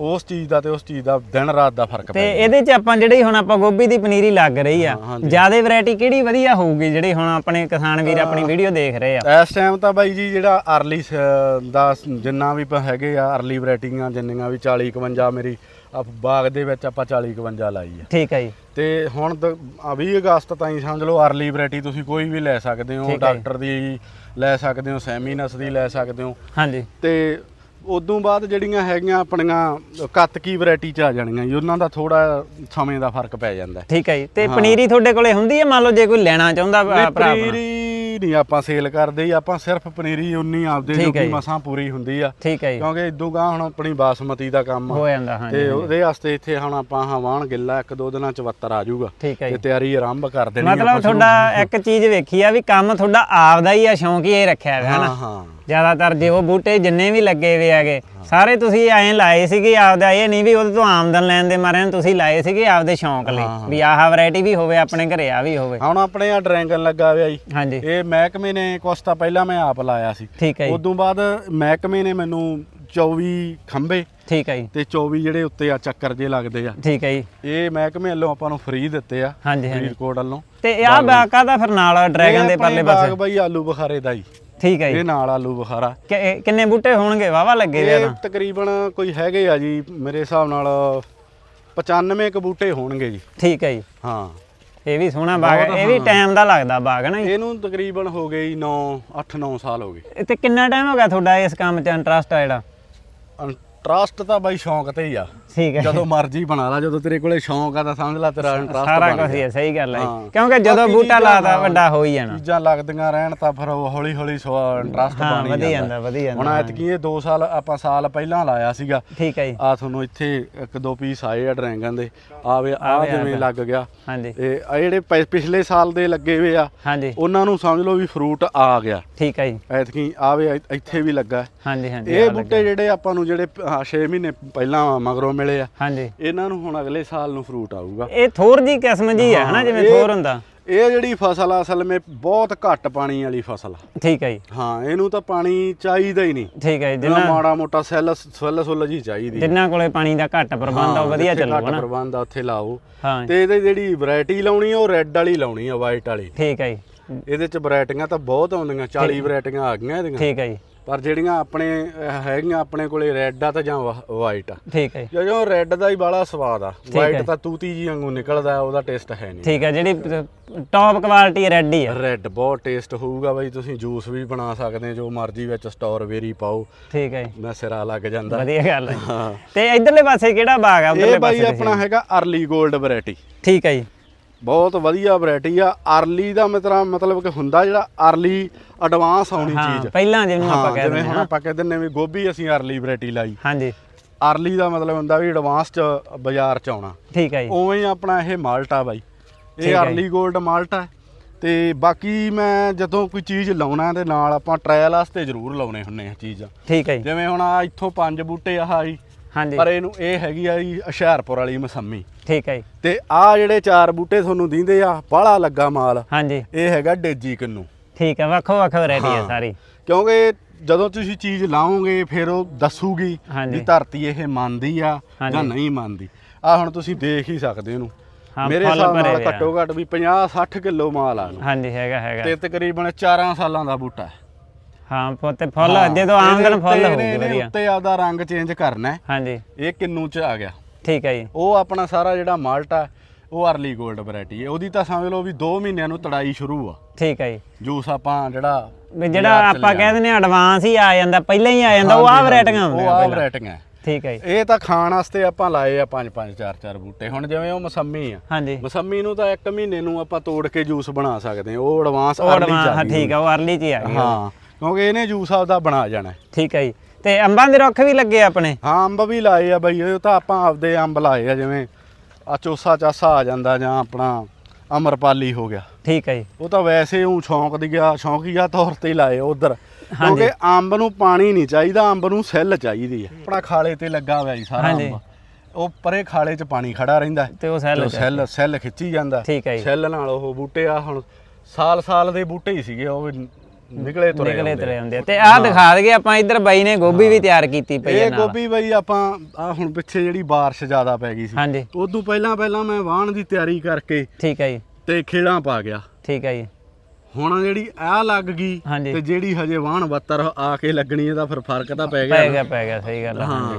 ਉਸ ਚੀਜ਼ ਦਾ ਤੇ ਉਸ ਚੀਜ਼ ਦਾ ਦਿਨ ਰਾਤ ਦਾ ਫ਼ਰਕ ਤੇ ਪੈ ਇਹਦੇ ਚ ਆਪਾਂ ਜਿਹੜੀ ਹੁਣ ਆਪਾਂ ਗੋਭੀ ਦੀ ਪਨੀਰੀ ਲੱਗ ਰਹੀ ਆ ਹਾਂ, ਹਾਂਜੀ। ਜ਼ਿਆਦਾ ਵੈਰਾਈਟੀ ਕਿਹੜੀ ਵਧੀਆ ਹੋਊਗੀ ਜਿਹੜੀ ਹੁਣ ਆਪਣੇ ਕਿਸਾਨ ਵੀਰ ਆਪਣੀ ਵੀਡੀਓ ਦੇਖ ਰਹੇ ਆ? ਇਸ ਟਾਈਮ ਤਾਂ ਬਾਈ ਜੀ ਜਿਹੜਾ ਅਰਲੀ ਦਾ ਜਿੰਨਾ ਵੀ ਪ- ਹੈਗੇ ਆ ਅਰਲੀ ਵੈਰਾਈਟੀਆਂ ਜਿੰਨੀਆਂ ਵੀ 40 51 ਮੇਰੀ ਆ ਬਾਗ ਦੇ ਵਿੱਚ ਆਪਾਂ 40 51 ਲਾਈ ਆ। ਠੀਕ ਹੈ ਜੀ। ਤੇ ਹੁਣ ਦ- ਆ 20 ਅਗਸਤ ਤਾਈਂ ਸਮਝ ਲਓ ਅਰਲੀ ਵੈਰਾਈਟੀ ਤੁਸੀਂ ਕੋਈ ਵੀ ਲੈ ਸਕਦੇ ਹੈ। ਡਾਕਟਰ ਦੀ ਲੈ ਸਕਦੇ ਹੋ ਸੈਮੀਨਸ ਦੀ ਲੈ ਸਕਦੇ ਹੋ। ਹਾਂਜੀ। ਤੇ ਉਦੋਂ ਬਾਅਦ ਜਿਹੜੀਆਂ ਹੈਗੀਆਂ ਆਪਣੀਆਂ ਕੱਤਕੀ ਵੈਰਾਈਟੀ ਚ ਆ ਜਾਣੀਆਂ ਜੀ ਉਹਨਾਂ ਦਾ ਥੋੜਾ ਸਮੇਂ ਦਾ ਫ਼ਰਕ ਪੈ ਜਾਂਦਾ। ਠੀਕ ਹੈ ਜੀ। ਤੇ ਪਨੀਰੀ ਤੁਹਾਡੇ ਕੋਲੇ ਹੁੰਦੀ ਹੈ? ਮੰਨ ਲਓ ਜੇ ਕੋਈ ਲੈਣਾ ਚਾਹੁੰਦਾ ਭਰਾ ਪਨੀਰੀ ਨਹੀਂ ਆਪਾਂ ਸੇਲ ਕਰਦੇ ਜੀ ਆਪਾਂ ਸਿਰਫ ਪਨੀਰੀ ਉਨੀ ਆਪਦੇ ਠੀਕ ਜੋ ਹੈ ਕਿ ਜੀ। ਮਸਾਂ ਪੂਰੀ ਹੁੰਦੀ ਆ। ਹੈ ਕਿਉਂਕਿ ਇਦੋਂ ਗਾਂ ਹੁਣ ਆਪਣੀ ਬਾਸਮਤੀ ਦਾ ਕੰਮ ਹੋ ਜਾਂਦਾ ਹਾਂਜੀ ਤੇ ਉਹਦੇ ਵਾਸਤੇ ਇੱਥੇ ਹੁਣ ਆਪਾਂ ਹਵਾਨ ਗਿੱਲਾ ਇੱਕ ਦੋ ਦਿਨਾਂ ਚ ਵੱਤਰ ਆ ਜਾਊਗਾ। ਹੈ ਤੇ ਤਿਆਰੀ ਆਰੰਭ ਕਰ ਦੇਣੀ ਮਤਲਬ ਤੁਹਾਡਾ ਇੱਕ ਚੀਜ਼ ਵੇਖੀ ਆ ਵੀ ਕੰਮ ਤੁਹਾਡਾ ਆਪਦਾ ਹੀ ਆ ਸ਼ੌਂਕ ਹੀ ਇਹ ਰੱਖਿਆ ਹੈ ਹਾਂ ਨਾ? ਹਾਂ। ਜ਼ਿਆਦਾਤਰ ਜੇ ਉਹ ਬੂਟੇ ਜਿੰਨੇ ਵੀ ਲੱਗੇ ਹੋਏ ਹੈਗੇ ਸਾਰੇ ਤੁਸੀਂ ਐਂ ਲਾਏ ਸੀਗੇ ਆਪਦਾ ਇਹ ਨਹੀਂ ਵੀ ਉਹਦੇ ਤੋਂ ਆਮਦਨ ਲੈਣ ਦੇ ਮਾਰੇ ਤੁਸੀਂ ਲਾਏ ਸੀਗੇ ਆਪਦੇ ਸ਼ੌਂਕ ਲਈ ਵੀ ਆਹ ਵੈਰਾਈਟੀ ਵੀ ਹੋਵੇ ਆਪਣੇ ਘਰੇ ਆ ਵੀ ਹੋਵੇ। ਹੁਣ ਆਪਣੇ ਆ ਡਰੈਗਨ ਲੱਗਾ ਹੋਇਆ ਜੀ। ਹਾਂਜੀ। ਇਹ ਮਹਿਕਮੇ ਨੇ ਕੁਛ ਤਾਂ ਪਹਿਲਾਂ ਮੈਂ ਆਪ ਲਾਇਆ ਸੀ। ਠੀਕ ਹੈ ਜੀ। ਉਦੋਂ ਬਾਅਦ ਮਹਿਕਮੇ ਨੇ ਮੈਨੂੰ 24 ਖੰਭੇ ਠੀਕ ਹੈ ਜੀ। ਤੇ 24 ਜਿਹੜੇ ਉੱਤੇ ਆ ਚੱਕਰ ਜੇ ਲੱਗਦੇ ਆ। ਠੀਕ ਹੈ ਜੀ। ਇਹ ਮਹਿਕਮੇ ਵੱਲੋਂ ਆਪਾਂ ਨੂੰ ਫ੍ਰੀ ਦਿੱਤੇ ਆ ਹਾਂਜੀ ਹਾਂਜੀ। ਫਰੀਦਕੋਟ ਵੱਲੋਂ। ਤੇ ਆਹ ਬਾਕਾ ਦਾ ਫਿਰ ਨਾਲ ਡਰੈਗਨ ਦੇ ਪਰਲੇ ਬਾਗ ਪਾਸੇ? ਬਾਈ ਆਲੂ ਬੁਖਾਰੇ ਦਾ ਜੀ। ਠੀਕ ਹੈ ਜੀ। ਇਹ ਨਾਲ ਆਲੂ ਬੁਖਾਰਾ। ਕਿ- ਇਹ ਕਿੰਨੇ ਬੂਟੇ ਹੋਣਗੇ? ਵਾਵਾ ਲੱਗੇ ਵੇ ਇਹ ਤਾਂ। ਤਕਰੀਬਨ ਕੋਈ ਹੈਗੇ ਆ ਜੀ ਮੇਰੇ ਹਿਸਾਬ ਨਾਲ 95 ਕ ਬੂਟੇ ਹੋਣਗੇ ਜੀ। ਠੀਕ ਹੈ ਜੀ। ਹਾਂ। ਇਹ ਵੀ ਸੋਹਣਾ ਬਾਗ। ਹੈ ਇਹ ਵੀ ਟਾਈਮ ਦਾ ਲੱਗਦਾ ਬਾਗ ਨਾ ਜੀ? ਇਹਨੂੰ ਤਕਰੀਬਨ ਹੋ ਗਏ ਜੀ 9 8-9 ਸਾਲ ਹੋ ਗਏ। ਤੇ ਕਿੰਨਾ ਟਾਈਮ ਹੋ ਗਿਆ ਤੁਹਾਡਾ ਇਸ ਕੰਮ 'ਚ ਇੰਟਰਸਟ ਆ ਜਿਹੜਾ? ਟਰਸਟ ਤਾਂ ਬਾਈ ਸ਼ੌਂਕ ਤੇ ਹੀ ਆ। ਠੀਕ ਹੈ। ਜਦੋਂ ਮਰਜ਼ੀ ਬਣਾ ਲਾ ਜਦੋਂ ਤੇਰੇ ਕੋਲੇ ਸ਼ੌਂਕ ਆ ਤਾਂ ਸਮਝ ਲੈ ਤੇਰਾ ਇੰਟਰਸਟ ਸਾਰਾ ਕੁਝ ਹੀ ਹੈ ਸਹੀ ਗੱਲ ਹੈ। ਕਿਉਂਕਿ ਜਦੋਂ ਬਾਕੀ ਬੂਟਾ ਚੀਜ਼ਾਂ ਲਾਤਾ ਵੱਡਾ ਹੋ ਹੀ ਜਾਣਾ। ਚੀਜ਼ਾਂ ਲੱਗਦੀਆਂ ਰਹਿਣ ਤਾਂ ਫਿਰ ਉਹ ਹੌਲੀ ਹੌਲੀ ਇੰਟਰਸਟ ਹਾਂ ਬਣ ਵਧੀ ਹੀ ਜਾਂਦਾ। ਜਾਂਦਾ ਵਧੀ ਜਾਂਦਾ ਹੁਣ ਐਤਕੀ ਇਹ 2 ਸਾਲ ਆਪਾਂ ਸਾਲ ਪਹਿਲਾਂ ਲਾਇਆ ਸੀਗਾ। ਠੀਕ ਹੈ ਜੀ। ਆ ਤੁਹਾਨੂੰ ਇੱਥੇ ਇੱਕ ਦੋ ਪੀਸ ਆਏ ਆ ਡਰੈਗਨ ਦੇ। ਆਵੇ ਆ ਜਿਵੇਂ। ਲੱਗ ਗਿਆ। ਹਾਂਜੀ। ਇਹ ਆ ਜਿਹੜੇ ਪ- ਪਿਛਲੇ ਸਾਲ ਦੇ ਲੱਗੇ ਹੋਏ ਆ ਹਾਂਜੀ। ਉਹਨਾਂ ਨੂੰ ਸਮਝ ਲਓ ਵੀ ਫਰੂਟ ਆ ਗਿਆ। ਠੀਕ ਹੈ ਜੀ। ਐਤਕੀ ਆਵੇ ਇੱਥੇ ਵੀ ਲੱਗਾ। ਹਾਂਜੀ ਹਾਂਜੀ ਇਹ ਬੂਟੇ ਜਿਹੜੇ ਆਪਾਂ ਨੂੰ ਜਿਹੜੇ 6 ਮਹੀਨੇ ਪਹਿਲਾਂ ਮਗਰੋਂ ਮਿਲੇ ਆ। ਹਾਂਜੀ। ਇਹਨਾਂ ਨੂੰ ਹੁਣ ਅਗਲੇ ਸਾਲ ਨੂੰ ਫਰੂਟ ਆਊਗਾ। ਇਹ ਥੋਰ ਜੀ ਕਿਸਮ ਜੀ ਹੈ ਹਨਾ ਜਿਵੇਂ ਥੋਰ ਹੁੰਦਾ। ਇਹ ਜਿਹੜੀ ਫਸਲ ਆ ਅਸਲ ਵਿੱਚ ਬਹੁਤ ਘੱਟ ਪਾਣੀ ਵਾਲੀ ਫਸਲ ਆ। ਠੀਕ ਹੈ ਜੀ। ਹਾਂ ਇਹਨੂੰ ਤਾਂ ਪਾਣੀ ਚਾਹੀਦਾ ਹੀ ਨਹੀਂ। ਠੀਕ ਹੈ ਜੀ ਜਿੰਨਾ ਮਾੜਾ ਮੋਟਾ ਸੈੱਲ ਸੈੱਲ ਸੁੱਲ ਜੀ ਚਾਹੀਦੀ ਜਿੰਨਾ ਕੋਲੇ ਪਾਣੀ ਦਾ ਘੱਟ ਪ੍ਰਬੰਧ ਆ ਉਹ ਵਧੀਆ ਜਿੱਥੇ ਚੱਲੂਗਾ ਘੱਟ ਪ੍ਰਬੰਧ ਆ ਉੱਥੇ ਲਾਓ। ਹਾਂ ਤੇ ਇਹਦੇ ਜਿਹੜੀ ਵੈਰਾਈਟੀ ਲਾਉਣੀ ਆ ਉਹ ਰੈੱਡ ਵਾਲੀ ਲਾਉਣੀ ਆ ਵਾਈਟ ਵਾਲੀ। ਠੀਕ ਹੈ ਜੀ। ਇਹਦੇ ਚ ਵੈਰਾਈਟੀਆਂ ਤਾਂ ਬਹੁਤ ਆਉਂਦੀਆਂ 40 ਵੈਰਾਈਟੀਆਂ ਆ ਗਈਆਂ ਇਹਦੀਆਂ। ਠੀਕ ਹੈ ਜੀ। ਪਰ ਜਿਹੜੀਆਂ ਆਪਣੇ ਅਹ, ਹੈਗੀਆਂ ਆਪਣੇ ਕੋਲੇ ਰੈੱਡ ਆ ਤਾਂ ਜਾਂ ਵਾਈਟ ਆ। ਠੀਕ ਹੈ ਜੀ। ਜਦੋਂ ਰੈੱਡ ਦਾ ਹੀ ਬਾਲਾ ਸਵਾਦ ਆ। ਹੈ। ਵਾਈਟ ਤਾਂ ਤੂਤੀ ਜੀ ਵਾਂਗੂ ਨਿਕਲਦਾ ਉਹਦਾ ਟੇਸਟ ਹੈ ਨਹੀਂ। ਠੀਕ ਹੈ ਜਿਹੜੀ ਟੌਪ ਕੁਆਲਿਟੀ ਰੈੱਡ ਹੀ ਆ। ਰੈੱਡ ਬਹੁਤ ਟੇਸਟ ਹੋਊਗਾ ਬਈ ਤੁਸੀਂ ਜੂਸ ਵੀ ਬਣਾ ਸਕਦੇ ਜੋ ਮਰਜ਼ੀ ਵਿੱਚ ਸਟ੍ਰਾਬੇਰੀ ਪਾਓ। ਠੀਕ ਹੈ ਜੀ। ਮੈਂ ਸਿਰਾ ਲੱਗ ਜਾਂਦਾ। ਵਧੀਆ ਗੱਲ ਹੈ ਹਾਂ। ਤੇ ਇਧਰਲੇ ਪਾਸੇ ਕਿਹੜਾ ਬਾਗ ਆ? ਉਧਰਲੇ ਇਹ ਬਾਈ ਪਾਸੇ ਆਪਣਾ ਹੈਗਾ ਅਰਲੀ 골ਡ ਵੈਰਾਈਟੀ ਠੀਕ ਹੈ ਜੀ। ਬਹੁਤ ਵਧੀਆ ਵੈਰਾਈਟੀ ਆ। ਅਰਲੀ ਦਾ ਮਤਲਬ ਮਤਲਬ ਕਿ ਹੁੰਦਾ ਜਿਹੜਾ ਅਰਲੀ ਐਡਵਾਂਸ ਆਉਣੀ ਚੀਜ਼। ਪਹਿਲਾਂ ਜਿਹਨੂੰ ਆਪਾਂ ਹਾਂ ਕਹਿ ਜਿਵੇਂ ਹੁਣ ਆਪਾਂ ਕਹਿੰਦੇ ਨੇ ਵੀ ਗੋਭੀ ਅਸੀਂ ਅਰਲੀ ਵੈਰਾਈਟੀ ਲਾਈ। ਹਾਂਜੀ। ਅਰਲੀ ਦਾ ਮਤਲਬ ਹੁੰਦਾ ਵੀ ਐਡਵਾਂਸ ਚ ਬਾਜ਼ਾਰ ਚ ਆਉਣਾ। ਠੀਕ ਹੈ ਜੀ। ਉਵੇਂ ਹੀ ਆਪਣਾ ਇਹ ਮਾਲਟਾ ਬਾਈ। ਇਹ ਅਰਲੀ 골ਡ ਮਾਲਟਾ ਤੇ ਬਾਕੀ ਮੈਂ ਜਦੋਂ ਕੋਈ ਚੀਜ਼ ਲਾਉਣਾ ਦੇ ਨਾਲ ਆਪਾਂ ਟ੍ਰਾਇਲ ਵਾਸਤੇ ਜ਼ਰੂਰ ਲਾਉਣੇ ਹੁੰਨੇ ਆ ਚੀਜ਼ਾਂ। ਠੀਕ ਹੈ ਜੀ। ਜਿਵੇਂ ਹੁਣ ਆ ਇੱਥੋਂ ਪੰਜ ਬੂਟੇ ਆਹ ਜੀ ਹਾਂਜੀ। ਪਰ ਇਹਨੂੰ ਇਹ ਹੈਗੀ ਆ ਜੀ ਹੁਸ਼ਿਆਰਪੁਰ ਵਾਲੀ ਮਸੰਮੀ। ਠੀਕ ਹੈ ਜੀ। ਤੇ ਆ ਜਿਹੜੇ ਚਾਰ ਬੂਟੇ ਤੁਹਾਨੂੰ ਦਿੰਦੇ ਆ ਬਾਹਲਾ ਲੱਗਾ ਮਾਲ। ਹਾਂਜੀ। ਇਹ ਹੈਗਾ ਡੇਜੀ ਕਿੰਨੂ। ਠੀਕ ਹੈ ਵੱਖੋ ਵੱਖ ਵੈਰਾਈਟੀ ਹੈ। ਸਾਰੀ। ਕਿਉਂਕਿ ਜਦੋਂ ਤੁਸੀਂ ਚੀਜ਼ ਲਾਓਗੇ ਫਿਰ ਉਹ ਦੱਸੂਗੀ। ਵੀ ਧਰਤੀ ਇਹ ਮੰਨਦੀ ਆ। ਜਾਂ ਨਹੀਂ ਮੰਨਦੀ। ਆ ਹੁਣ ਤੁਸੀਂ ਦੇਖ ਹੀ ਸਕਦੇ ਇਹਨੂੰ। ਮੇਰੇ ਹਿਸਾਬ ਨਾਲ। ਘੱਟੋ ਘੱਟ ਵੀ 50 60 ਕਿਲੋ ਮਾਲ ਆ ਹਾਂਜੀ ਹੈਗਾ ਹੈਗਾ। ਤੇ ਤਕਰੀਬਨ 4 ਸਾਲਾਂ ਦਾ ਬੂਟਾ ਹੈ। ਹਾਂ ਪੁੱਤ ਫੁੱਲ ਜਦੋਂ ਆਮਦਨ ਫੁੱਲ ਹੋਊਗੀ ਵਧੀਆ। ਉੱਤੇ ਆਪਦਾ ਰੰਗ ਚੇਂਜ ਕਰਨਾ ਹਾਂਜੀ। ਇਹ ਕਿੰਨੂ ਚ ਆ ਗਿਆ। ਠੀਕ ਹੈ ਜੀ। ਉਹ ਆਪਣਾ ਸਾਰਾ ਜਿਹੜਾ ਮਾਲਟਾ ਉਹ ਅਰਲੀ 골ਡ ਵੈਰਾਈਟੀ ਹੈ। ਉਹਦੀ ਤਾਂ ਸਮਝ ਲਓ ਵੀ 2 ਮਹੀਨਿਆਂ ਨੂੰ ਤੜਾਈ ਸ਼ੁਰੂ ਆ। ਠੀਕ ਹੈ ਜੀ। ਜੂਸ ਆਪਾਂ ਜਿਹੜਾ ਜਿਹੜਾ ਆਪਾਂ ਕਹਿ ਦਿੰਦੇ ਐਡਵਾਂਸ ਹੀ ਆ ਜਾਂਦਾ ਪਹਿਲਾਂ ਹੀ ਆ ਜਾਂਦਾ ਉਹ ਆ ਵੈਰਾਈਟੀਆਂ ਉਹ ਹੁੰਦੀਆਂ ਆ ਪਹਿਲਾਂ। ਵੈਰਾਈਟੀਆਂ ਠੀਕ ਹੈ ਇਹ ਤਾਂ ਖਾਣ ਵਾਸਤੇ ਆਪਾਂ ਲਾਏ ਆ ਪੰਜ ਪੰਜ ਚਾਰ ਚਾਰ ਬੂਟੇ। ਹੁਣ ਜਿਵੇਂ ਉਹ ਮਸੰਮੀ ਆ। ਹਾਂਜੀ। ਮਸੰਮੀ ਨੂੰ ਤਾਂ ਇੱਕ ਮਹੀਨੇ ਨੂੰ ਆਪਾਂ ਤੋੜ ਕੇ ਜੂਸ ਬਣਾ ਸਕਦੇ ਹਾਂ। ਉਹ ਐਡਵਾਂਸ ਉਹ advance, ਹਾਂ ਠੀਕ ਆ ਉਹ ਅਰਲੀ ਚ ਆ ਹਾਂ। ਕਿਉਂਕਿ ਇਹਨੇ ਜੂਸ ਆਪਦਾ ਬਣਾ ਜਾਣਾ। ਠੀਕ ਹੈ ਜੀ। ਤੇ ਅੰਬਾਂ ਦੇ ਰੁੱਖ ਵੀ ਲੱਗੇ ਆਪਣੇ? ਹਾਂ ਅੰਬ ਵੀ ਲਾਏ ਆ ਬਈ ਇਹ ਤਾਂ ਆਪਾਂ ਆਪਦੇ ਅੰਬ ਲਾਏ ਆ ਜਿਵੇਂ ਆ ਚੋਸਾ ਚਾਸਾ ਆ ਜਾਂਦਾ ਜਾਂ ਆਪਣਾ ਅਮਰਪਾਲੀ ਹੋ ਗਿਆ। ਠੀਕ ਹੈ ਜੀ। ਉਹ ਤਾਂ ਵੈਸੇ ਉਹ ਸ਼ੌਂਕ ਦੀ ਗਿਆ ਸ਼ੌਂਕੀਆ ਤੌਰ ਤੇ ਲਾਏ ਉਧਰ। ਕਿਉਂਕਿ ਅੰਬ ਨੂੰ ਪਾਣੀ ਨਹੀਂ ਚਾਹੀਦਾ ਅੰਬ ਨੂੰ ਸੈੱਲ ਚਾਹੀਦੀ ਹੈ ਆਪਣਾ ਖਾਲੇ ਤੇ ਲੱਗਾ ਹੋਇਆ ਜੀ ਸਾਰਾ। ਅੰਬ। ਉਹ ਪਰੇ ਖਾਲੇ 'ਚ ਪਾਣੀ ਖੜਾ ਰਹਿੰਦਾ। ਤੇ ਉਹ ਸੈੱਲ ਸੈੱਲ ਸੈੱਲ ਖਿੱਚੀ ਜਾਂਦਾ। ਠੀਕ ਹੈ ਜੀ। ਸੈੱਲ ਨਾਲ ਉਹ ਬੂਟੇ ਆ ਹੁਣ ਸਾਲ ਸਾਲ ਦੇ ਬੂਟੇ ਹੀ ਸੀਗੇ ਉਹ ਨਿਕਲੇ ਤੁਰੇ ਨਿਕਲੇ। ਤਰੇ ਹੁੰਦੇ ਆ। ਤੇ ਆਹ ਦਿਖਾ ਦਈਏ ਆਪਾਂ ਇੱਧਰ ਬਾਈ ਨੇ ਗੋਭੀ ਵੀ ਤਿਆਰ ਕੀਤੀ ਪਈ ਹੈ ਇਹ ਨਾਲ। ਗੋਭੀ ਬਈ ਆਪਾਂ ਆ ਹੁਣ ਪਿੱਛੇ ਜਿਹੜੀ ਬਾਰਿਸ਼ ਜ਼ਿਆਦਾ ਪੈ ਗਈ ਸੀ। ਹਾਂਜੀ। ਉਦੋਂ ਪਹਿਲਾਂ ਪਹਿਲਾਂ ਮੈਂ ਵਾਹਣ ਦੀ ਤਿਆਰੀ ਕਰਕੇ ਠੀਕ ਹੈ ਜੀ। ਤੇ ਖੇਲਾਂ ਪਾ ਗਿਆ। ਠੀਕ ਹੈ ਜੀ। ਹੁਣ ਜਿਹੜੀ ਆ ਲੱਗ ਗਈ ਹਾਂਜੀ। ਤੇ ਜਿਹੜੀ ਹਜੇ ਵਾਹਣ ਬੱਤਰ ਆ ਕੇ ਲੱਗਣੀ ਇਹਦਾ ਫਿਰ ਫ਼ਰਕ ਤਾਂ ਪੈ ਗਿਆ ਪੈ ਗਿਆ ਪੈ ਗਿਆ ਸਹੀ ਗੱਲ ਹੈ। ਹਾਂ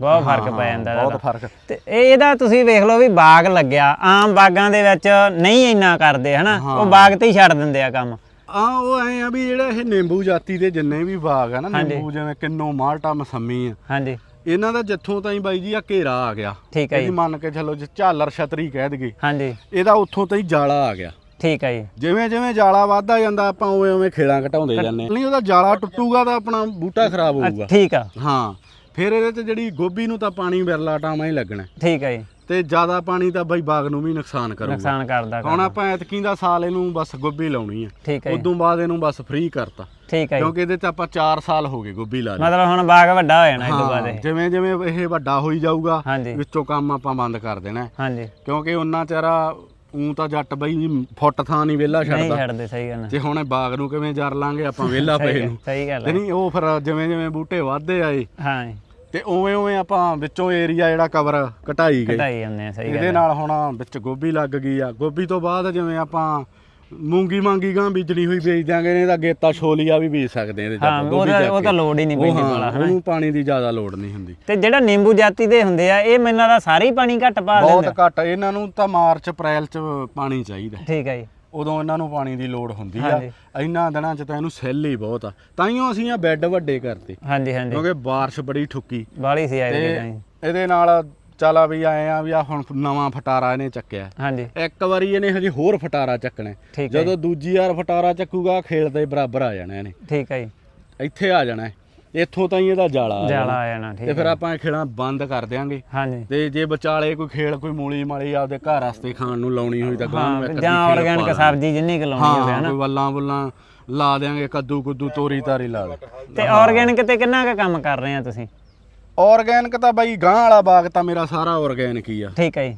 ਬਹੁਤ ਫ਼ਰਕ ਪੈ ਜਾਂਦਾ ਇਹਦਾ। ਬਹੁਤ ਫ਼ਰਕ। ਤੇ ਇਹ- ਇਹਦਾ ਤੁਸੀਂ ਵੇਖ ਲਓ ਵੀ ਬਾਗ ਲੱਗਿਆ। ਆਮ ਬਾਗਾਂ ਦੇ ਵਿੱਚ ਨਹੀਂ ਇੰਨਾ ਕਰਦੇ ਹਨਾ? ਉਹ ਬਾਗ ਤੇ ਹੀ ਛੱਡ ਦਿੰਦੇ ਆ ਕੰਮ। ਆ ਉਹ ਐ ਆ ਵੀ ਜਿਹੜਾ ਇਹ ਨਿੰਬੂ ਜਾਤੀ ਦੇ ਜਿੰਨੇ ਵੀ ਬਾਗ ਆ ਨਾ ਨਿੰਬੂ ਜਿਵੇਂ ਕਿੰਨੋ ਮਾਲਟਾ ਮਸੰਮੀ ਆ। ਹਾਂਜੀ। ਇਹਨਾਂ ਦਾ ਜਿੱਥੋਂ ਤਾਈਂ ਬਾਈ ਜੀ ਆ ਘੇਰਾ ਆ ਗਿਆ। ਠੀਕ ਹੈ ਜੀ। ਮੰਨ ਕੇ ਚੱਲੋ ਜੇ ਝਾਲਰ ਛਤਰੀ ਕਹਿ ਦਈਏ। ਹਾਂਜੀ। ਇਹਦਾ ਉੱਥੋਂ ਤਾਈਂ ਜਾਲਾ ਆ ਗਿਆ। ਠੀਕ ਹੈ ਜੀ। ਜਿਵੇਂ ਜਿਵੇਂ ਜਾਲਾ ਵੱਧਦਾ ਜਾਂਦਾ ਆਪਾਂ ਉਵੇਂ ਉਵੇਂ ਖੇਲਾਂ ਘਟਾਉਂਦੇ ਜਾਂਦੇ ਨਹੀਂ ਉਹਦਾ ਜਾਲਾ ਟੁੱਟੂਗਾ ਤਾਂ ਆਪਣਾ ਬੂਟਾ ਖਰਾਬ ਹੋਊਗਾ। ਠੀਕ ਆ। ਹਾਂ। ਫਿਰ ਇਹਦੇ ਤੇ ਜਿਹੜੀ ਗੋਭੀ ਨੂੰ ਤਾਂ ਪਾਣੀ ਵਿਰਲਾ ਟਾਵਾਂ ਹੀ ਲੱਗਣਾ। ਠੀਕ ਹੈ ਜੀ। ਤੇ ਜ਼ਿਆਦਾ ਪਾਣੀ ਤਾਂ ਬਈ ਬਾਗ ਨੂੰ ਵੀ ਨੁਕਸਾਨ ਕਰੂਗਾ। ਨੁਕਸਾਨ ਕਰਦਾ ਹੁਣ ਆਪਾਂ ਐਤਕੀ ਦਾ ਸਾਲ ਇਹਨੂੰ ਬਸ ਗੋਭੀ ਲਾਉਣੀ ਆ। ਠੀਕ ਹੈ ਜੀ। ਉਦੋਂ ਬਾਅਦ ਇਹਨੂੰ ਬਸ ਫ੍ਰੀ ਕਰਤਾ। ਠੀਕ ਹੈ ਜੀ। ਕਿਉਂਕਿ ਇਹਦੇ ਤੇ ਆਪਾਂ 4 ਸਾਲ ਹੋ ਗਏ ਗੋਭੀ ਲਾ ਲਈ। ਮਤਲਬ ਹੁਣ ਬਾਗ ਵੱਡਾ ਹੋ ਜਾਣਾ ਇਸ ਤੋਂ ਬਾਅਦ ਇਹ। ਜਿਵੇਂ ਜਿਵੇਂ ਇਹ ਵੱਡਾ ਹੋਈ ਜਾਊਗਾ ਹਾਂਜੀ। ਵਿੱਚੋਂ ਕੰਮ ਆਪਾਂ ਬੰਦ ਕਰ ਦੇਣਾ। ਹੈ। ਹਾਂਜੀ। ਕਿਉਂਕਿ ਉਹਨਾਂ ਚਾਰਾ ਉਂ ਤਾਂ ਜੱਟ ਬਈ ਫੁੱਟ ਥਾਂ ਨਹੀਂ ਵਿਹਲਾ ਨਹੀਂ ਛੱਡਦਾ। ਛੱਡਦੇ ਸਹੀ ਗੱਲ ਹੈ। ਤੇ ਹੁਣ ਇਹ ਬਾਗ ਨੂੰ ਕਿਵੇਂ ਜਰ ਲਾਂਗੇ ਆਪਾਂ ਵਿਹਲਾ ਪਏ ਨੂੰ। ਸਹੀ ਗੱਲ ਹੈ ਨਹੀਂ ਉਹ ਫਿਰ ਜਿਵੇਂ ਜਿਵੇਂ ਬੂਟੇ ਵੱਧਦੇ ਆਏ ਹਾਂ ਜੀ, ਤੇ ਉਵੇਂ ਉਵੇਂ ਆਪਾਂ ਵਿੱਚੋਂ ਏਰੀਆ ਜਿਹੜਾ ਕਵਰ ਘਟਾਈ ਗਏ। ਘਟਾਈ ਜਾਂਦੇ ਆ ਸਹੀ ਗੱਲ ਇਹਦੇ। ਨਾਲ ਹੁਣ ਵਿੱਚ ਗੋਭੀ ਲੱਗ ਗਈ ਆ। ਗੋਭੀ ਤੋਂ ਬਾਅਦ ਜਿਵੇਂ ਆਪਾਂ ਮੂੰਗੀ ਮਾਂਗੀ ਗਾਂ ਬੀਜਣੀ ਹੋਈ ਵੇਚ ਦਿਆਂਗੇ ਨਹੀਂ ਤਾਂ ਗੇਤਾ ਛੋਲੀਆ ਵੀ ਬੀਜ ਸਕਦੇ ਇਹਦੇ ਹਾਂ ਉਹ ਗੋਭੀ ਤਾਂ ਉਹ ਤਾਂ। ਲੋੜ ਹੀ ਨਹੀਂ ਪੈਂਦੀ ਹਾਂ, ਵਾਲਾ ਹਨਾ? ਉਹਨੂੰ ਪਾਣੀ ਦੀ ਜ਼ਿਆਦਾ ਲੋੜ ਨਹੀਂ ਹੁੰਦੀ। ਤੇ ਜਿਹੜਾ ਨਿੰਬੂ ਜਾਤੀ ਦੇ ਹੁੰਦੇ ਆ ਇਹ ਮੈਨੂੰ ਲੱਗਦਾ ਸਾਰੇ ਹੀ ਪਾਣੀ ਘੱਟ ਪਾ ਲੈਂਦੇ ਬਹੁਤ ਘੱਟ ਇਹਨਾਂ ਨੂੰ ਤਾਂ ਮਾਰਚ ਅਪ੍ਰੈਲ ਚ ਪਾਣੀ ਚਾਹੀਦਾ। ਠੀਕ ਹੈ ਜੀ। ਉਦੋਂ ਇਹਨਾਂ ਨੂੰ ਪਾਣੀ ਦੀ ਲੋੜ ਹੁੰਦੀ ਆ। ਹਾਂਜੀ। ਇੰਨਾ ਦਿਨਾਂ ਚ ਤਾਂ ਇਹਨੂੰ ਸੈੱਲ ਹੀ ਬਹੁਤ ਆ। ਤਾਈਓ ਅਸੀਂ ਆ ਬੈੱਡ ਵੱਡੇ ਕਰਤੇ। ਹਾਂਜੀ ਹਾਂਜੀ। ਕਿਉਂਕਿ ਬਾਰਿਸ਼ ਬੜੀ ਠੁੱਕੀ। ਬਾਲੀ ਸੀ ਆਈ ਤੇ ਜੀ ਇਹਦੇ ਨਾਲ ਚੱਲ ਵੀ ਆਏ ਆ ਵੀ ਆ ਹੁਣ ਨਵਾਂ ਫਟਾਰਾ ਇਹਨੇ ਚੱਕਿਆ। ਹਾਂਜੀ। ਇੱਕ ਵਾਰੀ ਇਹਨੇ ਹਜੇ ਹੋਰ ਫਟਾਰਾ ਚੱਕਣਾ। ਹੈ। ਠੀਕ ਹੈ ਜਦੋਂ ਦੂਜੀ ਵਾਰ ਫਟਾਰਾ ਚੱਕੂਗਾ ਖੇਲ ਦੇ ਬਰਾਬਰ ਆ ਜਾਣਾ ਇਹਨੇ। ਠੀਕ ਹੈ ਜੀ। ਇੱਥੇ ਆ ਜਾਣਾ। ਹੈ। ਇੱਥੋਂ ਤਾਂ ਹੀ ਇਹਦਾ ਜਾਲਾ ਆ ਜਾਲਾ। ਆ ਜਾਣਾ ਤੇ ਠੀਕ ਫਿਰ ਆਪਾਂ ਇਹ ਖੇਲਾਂ ਬੰਦ ਕਰ ਦਿਆਂਗੇ। ਹਾਂਜੀ। ਤੇ ਜੇ ਵਿਚਾਲੇ ਕੋਈ ਖੇਲ ਕੋਈ ਮੂਲੀ ਮਾਲੀ ਆਪਦੇ ਘਰ ਵਾਸਤੇ ਖਾਣ ਨੂੰ ਲਾਉਣੀ ਹੋਈ ਤਾਂ ਗਾਂ ਨੂੰ ਜਾਂ ਆਰਗੈਨਿਕ ਸਬਜ਼ੀ ਜਿੰਨੀ ਕੁ ਲਾਉਣੀ ਹੋਵੇ ਹਾਂ ਹਨਾ। ਕੋਈ ਵੱਲਾਂ ਬੁੱਲਾਂ ਲਾ ਦਿਆਂਗੇ ਕੱਦੂ ਕੁੱਦੂ ਤੋਰੀ ਤਾਰੀ ਲਾ ਦੇ। ਤੇ ਆਰਗੈਨਿਕ ਤੇ ਕਿੰਨਾ ਕੁ ਕੰਮ ਕਰ ਰਹੇ ਆ ਤੁਸੀਂ? ਆਰਗੈਨਿਕ ਤਾਂ ਬਾਈ ਗਾਂ ਵਾਲਾ ਬਾਗ ਤਾਂ ਮੇਰਾ ਸਾਰਾ ਆਰਗੈਨਿਕ ਹੀ ਆ। ਠੀਕ ਹੈ ਜੀ।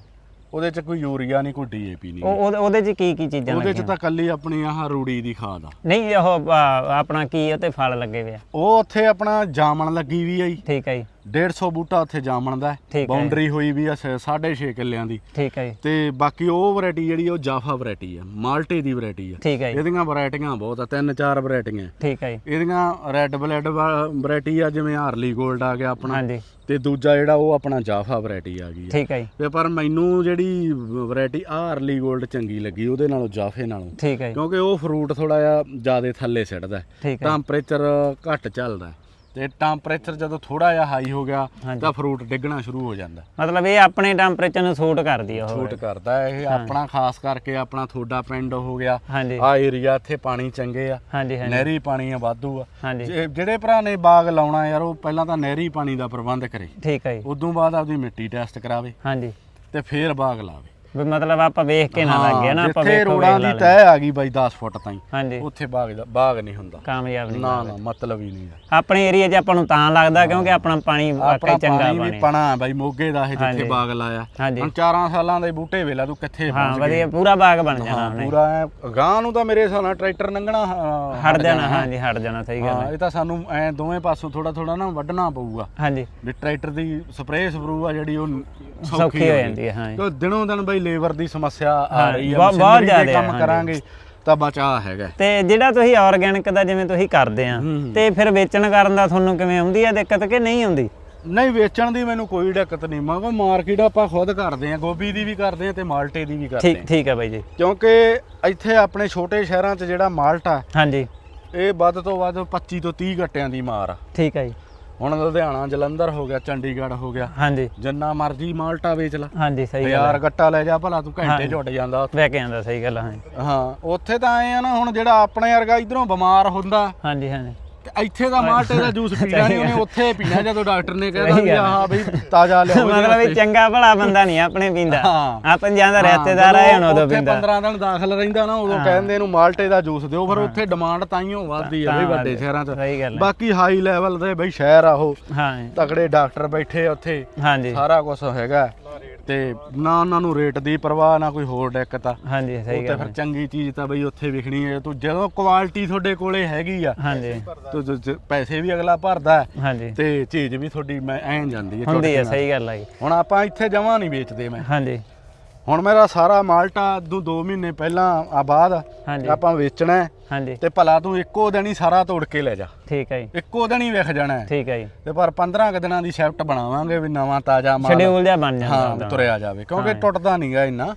ਉਹਦੇ ਚ ਕੋਈ ਯੂਰੀਆ ਨਹੀਂ ਕੋਈ ਡੀਏਪੀ ਨਹੀਂ ਉਹ ਉਹਦੇ- ਉਹਦੇ ਚ ਕੀ ਕੀ ਚੀਜ਼ਾਂ ਉਹਦੇ ਚ ਲੱਗੀਆਂ? ਤਾਂ ਕੱਲੀ ਆਪਣੀ ਆਹ ਰੂੜੀ ਦੀ ਖਾਦ ਆ। ਨਹੀਂ ਉਹ ਆ, ਆਪਣਾ ਕੀ ਤੇ ਫਲ ਲੱਗੇ ਹੋਏ ਆ। ਉਹ ਉੱਥੇ ਆਪਣਾ ਜਾਮਣ ਲੱਗੀ ਵੀ ਆ ਜੀ। ਠੀਕ ਹੈ ਜੀ। 150 ਬੂਟਾ ਉੱਥੇ ਜਾਮਣ ਦਾ ਠੀਕ ਹੈ। ਬਾਉਂਡਰੀ ਹੋਈ ਵੀ ਆ 6.5 ਕਿੱਲਿਆਂ ਦੀ। ਠੀਕ ਹੈ ਜੀ। ਤੇ ਬਾਕੀ ਉਹ ਵੈਰਾਈਟੀ ਜਿਹੜੀ ਉਹ ਜਾਫਾ ਵੈਰਾਈਟੀ ਆ ਮਾਲਟੇ ਦੀ ਵੈਰਾਈਟੀ ਆ। ਠੀਕ ਹੈ ਜੀ। ਇਹਦੀਆਂ ਵੈਰਾਈਟੀਆਂ ਬਹੁਤ ਆ ਤਿੰਨ ਚਾਰ ਵੈਰਾਈਟੀਆਂ ਠੀਕ ਹੈ ਜੀ। ਇਹਦੀਆਂ ਰੈੱਡ ਬਲੈਡ ਵੈਰਾਈਟੀ ਆ ਜਿਵੇਂ ਹਾਰਲੀ 골ਡ ਆ ਗਿਆ ਆਪਣਾ। ਹਾਂਜੀ। ਤੇ ਦੂਜਾ ਜਿਹੜਾ ਉਹ ਆਪਣਾ ਜਾਫਾ ਵੈਰਾਈਟੀ ਆ ਗਈ ਆ। ਠੀਕ ਹੈ ਜੀ। ਤੇ ਪਰ ਮੈਨੂੰ ਜਿਹੜੀ ਵੈਰਾਈਟੀ ਹਾਰਲੀ 골ਡ ਚੰਗੀ ਲੱਗੀ ਉਹਦੇ ਨਾਲੋਂ ਜਾਫੇ ਨਾਲੋਂ। ਠੀਕ ਹੈ ਜੀ। ਕਿਉਂਕਿ ਉਹ ਫਰੂਟ ਥੋੜਾ ਜਿਹਾ ਜ਼ਿਆਦਾ ਥੱਲੇ ਸਿੱਟਦਾ ਹੈ। ਠੀਕ ਹੈ। ਟੈਂਪਰੇਚਰ ਘੱਟ ਚੱਲਦਾ ਹੈ। ਤੇ ਟੈਂਪਰੇਚਰ ਜਦੋਂ ਥੋੜਾ ਜਿਹਾ ਹਾਈ ਹੋ ਗਿਆ। ਤਾਂ ਫਰੂਟ ਡਿੱਗਣਾ ਸ਼ੁਰੂ ਹੋ ਜਾਂਦਾ। ਮਤਲਬ ਇਹ ਆਪਣੇ ਟੈਂਪਰੇਚਰ ਨੂੰ ਸੂਟ ਕਰਦੀ ਆ ਉਹ। ਛੂਟ ਕਰਦਾ। ਇਹ ਆਪਣਾ ਖਾਸ ਕਰਕੇ ਆਪਣਾ ਥੋੜਾ ਪਿੰਡ ਹੋ ਗਿਆ। ਆ ਏਰੀਆ ਇੱਥੇ ਪਾਣੀ ਚੰਗੇ ਆ। ਨਹਿਰੀ ਪਾਣੀ ਆ ਵਾਧੂ ਆ। ਜਿਹੜੇ ਭਰਾ ਨੇ ਬਾਗ ਲਾਉਣਾ ਯਾਰ ਉਹ ਪਹਿਲਾਂ ਤਾਂ ਨਹਿਰੀ ਪਾਣੀ ਦਾ ਪ੍ਰਬੰਧ ਕਰੇ। ਠੀਕ ਹੈ ਜੀ। ਉਦੋਂ ਬਾਅਦ ਆਪਦੀ ਮਿੱਟੀ ਟੈਸਟ ਕਰਾਵੇ। ਹਾਂਜੀ। ਤੇ ਫੇਰ ਬਾਗ ਲਾਵੇ। ਵੀ ਮਤਲਬ ਆਪਾਂ ਵੇਖ ਕੇ ਨਾ ਹਾਂ, ਲੱਗੇ ਨਾ ਆਪਾਂ ਜਿੱਥੇ ਵੇਖੋ ਰੋੜਾਂ ਵੇਖ ਦੀ ਤਹਿ ਆ ਗਈ ਬਾਈ 10 ਫੁੱਟ ਤਾਈਂ। ਹਾਂਜੀ। ਉੱਥੇ ਬਾਗ ਦਾ ਬਾਗ ਨਹੀਂ ਹੁੰਦਾ। ਕਾਮਯਾਬ ਨਹੀਂ ਨਾ ਨਾ ਮਤਲਬ ਹੀ ਨਹੀਂ ਆਪਣੇ ਏਰੀਆ 'ਚ ਆਪਾਂ ਨੂੰ ਤਾਂ ਲੱਗਦਾ ਕਿਉਂਕਿ ਆਪਣਾ ਪਾਣੀ ਵਾਕਈ ਚੰਗਾ ਪਾਣੀ ਪਾਣੀ ਹੈ ਬਾਈ ਮੋਗੇ ਦਾ ਇਹ। ਜਿੱਥੇ ਬਾਗ ਲਾਇਆ। ਹੁਣ 4 ਸਾਲਾਂ ਦੇ ਬੂਟੇ ਵੇਲਾ ਤੂੰ ਕਿੱਥੇ ਹਾਂ ਪਹੁੰਚ ਵਧੀਆ ਪੂਰਾ ਬਾਗ ਬਣ ਜਾਣਾ ਹਾਂ ਉਹਨੇ। ਪੂਰਾ ਗਾਂ ਨੂੰ ਤਾਂ ਮੇਰੇ ਹਿਸਾਬ ਨਾਲ ਟਰੈਕਟਰ ਲੰਘਣਾ ਹਾਂ, ਹਟ ਜਾਣਾ ਹਾਂਜੀ ਹਟ ਜਾਣਾ ਸਹੀ ਗੱਲ ਹਾਂ। ਹੈ ਇਹ ਤਾਂ ਸਾਨੂੰ ਐ ਦੋਵੇਂ ਪਾਸੋਂ ਥੋੜਾ ਥੋੜਾ ਨਾ ਵੱਢਣਾ ਪਊਗਾ। ਹਾਂਜੀ। ਵੀ ਟਰੈਕਟਰ ਦੀ ਸਪਰੇਅ ਸਪਰੂ ਆ ਜਿਹੜੀ ਉਹ ਸੌਖੀ ਹੋ ਜਾਂਦੀ ਹੈ ਹਾਂ। ਦਿਨੋਂ ਦਿਨ ਬਾਈ ਲੇਬਰ ਦੀ ਸਮੱਸਿਆ ਆ ਹਾਂ, ਰਹੀ ਆ ਬਹੁਤ- ਜ਼ਿਆਦਾ ਕੰਮ। ਕਰਾਂਗੇ ਤਾਂ ਬਚਾ ਹੈਗਾ। ਤੇ ਜਿਹੜਾ ਤੁਸੀਂ ਆਰਗੈਨਿਕ ਦਾ ਜਿਵੇਂ ਤੁਸੀਂ ਕਰਦੇ ਆ ਹੂੰ। ਤੇ ਫਿਰ ਵੇਚਣ ਕਰਨ ਦਾ ਤੁਹਾਨੂੰ ਕਿਵੇਂ ਆਉਂਦੀ ਆ ਦਿੱਕਤ ਕਿ ਨਹੀਂ ਆਉਂਦੀ? ਨਹੀਂ ਵੇਚਣ ਦੀ ਮੈਨੂੰ ਕੋਈ ਦਿੱਕਤ ਨਹੀਂ ਮੈਂ ਕਿਹਾ ਮਾਰਕੀਟ ਆਪਾਂ ਖੁਦ ਕਰਦੇ ਆ ਗੋਭੀ ਦੀ ਵੀ ਕਰਦੇ ਆ ਤੇ ਮਾਲਟੇ ਦੀ ਵੀ ਕਰਦੇ ਠੀਕ ਆ। ਠੀਕ ਹੈ ਬਾਈ ਜੀ। ਕਿਉਂਕਿ ਇੱਥੇ ਆਪਣੇ ਛੋਟੇ ਸ਼ਹਿਰਾਂ 'ਚ ਜਿਹੜਾ ਮਾਲਟਾ ਹਾਂਜੀ। ਇਹ ਵੱਧ ਤੋਂ ਵੱਧ 25 ਤੋਂ 30 ਗੱਟਿਆਂ ਦੀ ਮਾਰ ਆ। ਠੀਕ ਹੈ ਜੀ। ਹੁਣ ਲੁਧਿਆਣਾ ਜਲੰਧਰ ਹੋ ਗਿਆ ਚੰਡੀਗੜ੍ਹ ਹੋ ਗਿਆ। ਹਾਂਜੀ। ਜਿੰਨਾ ਮਰਜ਼ੀ ਮਾਲਟਾ ਵੇਚ ਲਾ। ਹਾਂਜੀ ਸਹੀ ਗੱਲ ਹਜ਼ਾਰ ਗੱਟਾ ਲੈ ਜਾ ਭਲਾ ਤੂੰ ਘੰਟੇ ਹਾਂ। ਝੁੱਟ ਜਾਂਦਾ। ਲੈ ਕੇ ਆਂਦਾ ਸਹੀ ਗੱਲ ਹਾਂਜੀ। ਹਾਂ ਉੱਥੇ ਤਾਂ ਆਏ ਆ ਨਾ ਹੁਣ ਜਿਹੜਾ ਆਪਣੇ ਵਰਗਾ ਇਧਰੋਂ ਬਿਮਾਰ ਹੁੰਦਾ। ਹਾਂਜੀ ਹਾਂਜੀ। ਤੇ ਇੱਥੇ ਦਾ ਮਾਲਟੇ ਦਾ ਜੂਸ ਪੀਣਾ ਨਹੀਂ ਉਹਨੇ ਉੱਥੇ ਪੀਣਾ ਜਦੋਂ ਡਾਕਟਰ ਨੇ ਕਹਿਦਾ ਵੀ। ਆਹ ਬਈ ਤਾਜ਼ਾ ਲਿਆਓ ਮਤਲਬ ਵਾਸਤੇ। ਚੰਗਾ ਭਲਾ ਬੰਦਾ ਨਹੀਂ ਆਪਣੇ ਪੀਂਦਾ। ਆ ਪੰਜਾਂ ਦਾ ਰਿਸ਼ਤੇਦਾਰ ਆਏ ਹੁਣ ਉਦੋਂ ਪੀਂਦਾ। 15 ਦਿਨ ਦਾਖਲ ਰਹਿੰਦਾ ਨਾ ਉਦੋਂ ਕਹਿੰਦੇ ਇਹਨੂੰ ਮਾਲਟੇ ਦਾ ਜੂਸ ਦਿਓ ਫਿਰ ਉੱਥੇ ਡਿਮਾਂਡ ਤਾਈਓ ਵੱਧਦੀ ਹੈ ਤਾਂ ਬਈ ਵੱਡੇ ਸ਼ਹਿਰਾਂ 'ਚ। ਬਾਕੀ ਹਾਈ ਲੈਵਲ ਦੇ ਬਈ ਸ਼ਹਿਰ ਆ ਉਹ। ਹਾਂ। ਤਕੜੇ ਡਾਕਟਰ ਬੈਠੇ ਆ ਉੱਥੇ। ਹਾਂਜੀ। ਸਾਰਾ ਕੁਝ ਹੈਗਾ। ਤੇ ਨਾ ਉਹਨਾਂ ਨੂੰ ਰੇਟ ਦੀ ਪਰਵਾਹ ਨਾ ਕੋਈ ਹੋਰ ਦਿੱਕਤ ਆ ਹਾਂਜੀ ਸਹੀ ਉੱਥੇ ਗੱਲ ਫਿਰ ਹੈ। ਚੰਗੀ ਚੀਜ਼ ਤਾਂ ਬਈ ਉੱਥੇ ਵਿਖਣੀ ਹੈ ਤੂੰ ਜਦੋਂ ਕੁਆਲਿਟੀ ਤੁਹਾਡੇ ਕੋਲੇ ਹੈਗੀ ਆ ਹਾਂਜੀ ਤੂੰ ਜ- ਜ- ਪੈਸੇ ਵੀ ਅਗਲਾ ਭਰਦਾ ਹੈ ਹਾਂਜੀ ਤੇ ਚੀਜ਼ ਵੀ ਤੁਹਾਡੀ ਮੈਂ ਐਂ ਜਾਂਦੀ ਹੈ ਹੁੰਦੀ ਹੈ। ਸਹੀ ਗੱਲ ਹੈ ਜੀ। ਹੁਣ ਆਪਾਂ ਇੱਥੇ ਜਮਾ ਨਹੀਂ ਵੇਚਦੇ ਮੈਂ ਹਾਂਜੀ ਹੁਣ ਮੇਰਾ ਸਾਰਾ ਮਾਲਟਾ ਤੋਂ 2 ਮਹੀਨੇ ਪਹਿਲਾਂ ਆ ਬਾਅਦ ਹਾਂਜੀ। ਆਪਾਂ ਵੇਚਣਾ ਹੈ ਹਾਂਜੀ। ਤੇ ਭਲਾ ਤੂੰ ਇੱਕੋ ਦਿਨ ਹੀ ਸਾਰਾ ਤੋੜ ਕੇ ਲੈ ਜਾ। ਠੀਕ ਹੈ ਜੀ। ਇੱਕੋ ਦਿਨ ਹੀ ਵਿਖ ਜਾਣਾ ਹੈ। ਠੀਕ ਹੈ ਜੀ। ਤੇ ਪਰ 15 ਕੁ ਦਿਨਾਂ ਦੀ ਸ਼ਿਫਟ ਬਣਾਵਾਂਗੇ ਵੀ ਨਵਾਂ ਤਾਜ਼ਾ ਮਾਲ ਸ਼ਡਿਊਲ ਜਿਹਾ ਬਣ ਜਾਂਦਾ ਹਾਂ। ਤੁਰਿਆ ਜਾਵੇ ਕਿਉਂਕਿ। ਟੁੱਟਦਾ ਨਹੀਂਗਾ ਇੰਨਾ।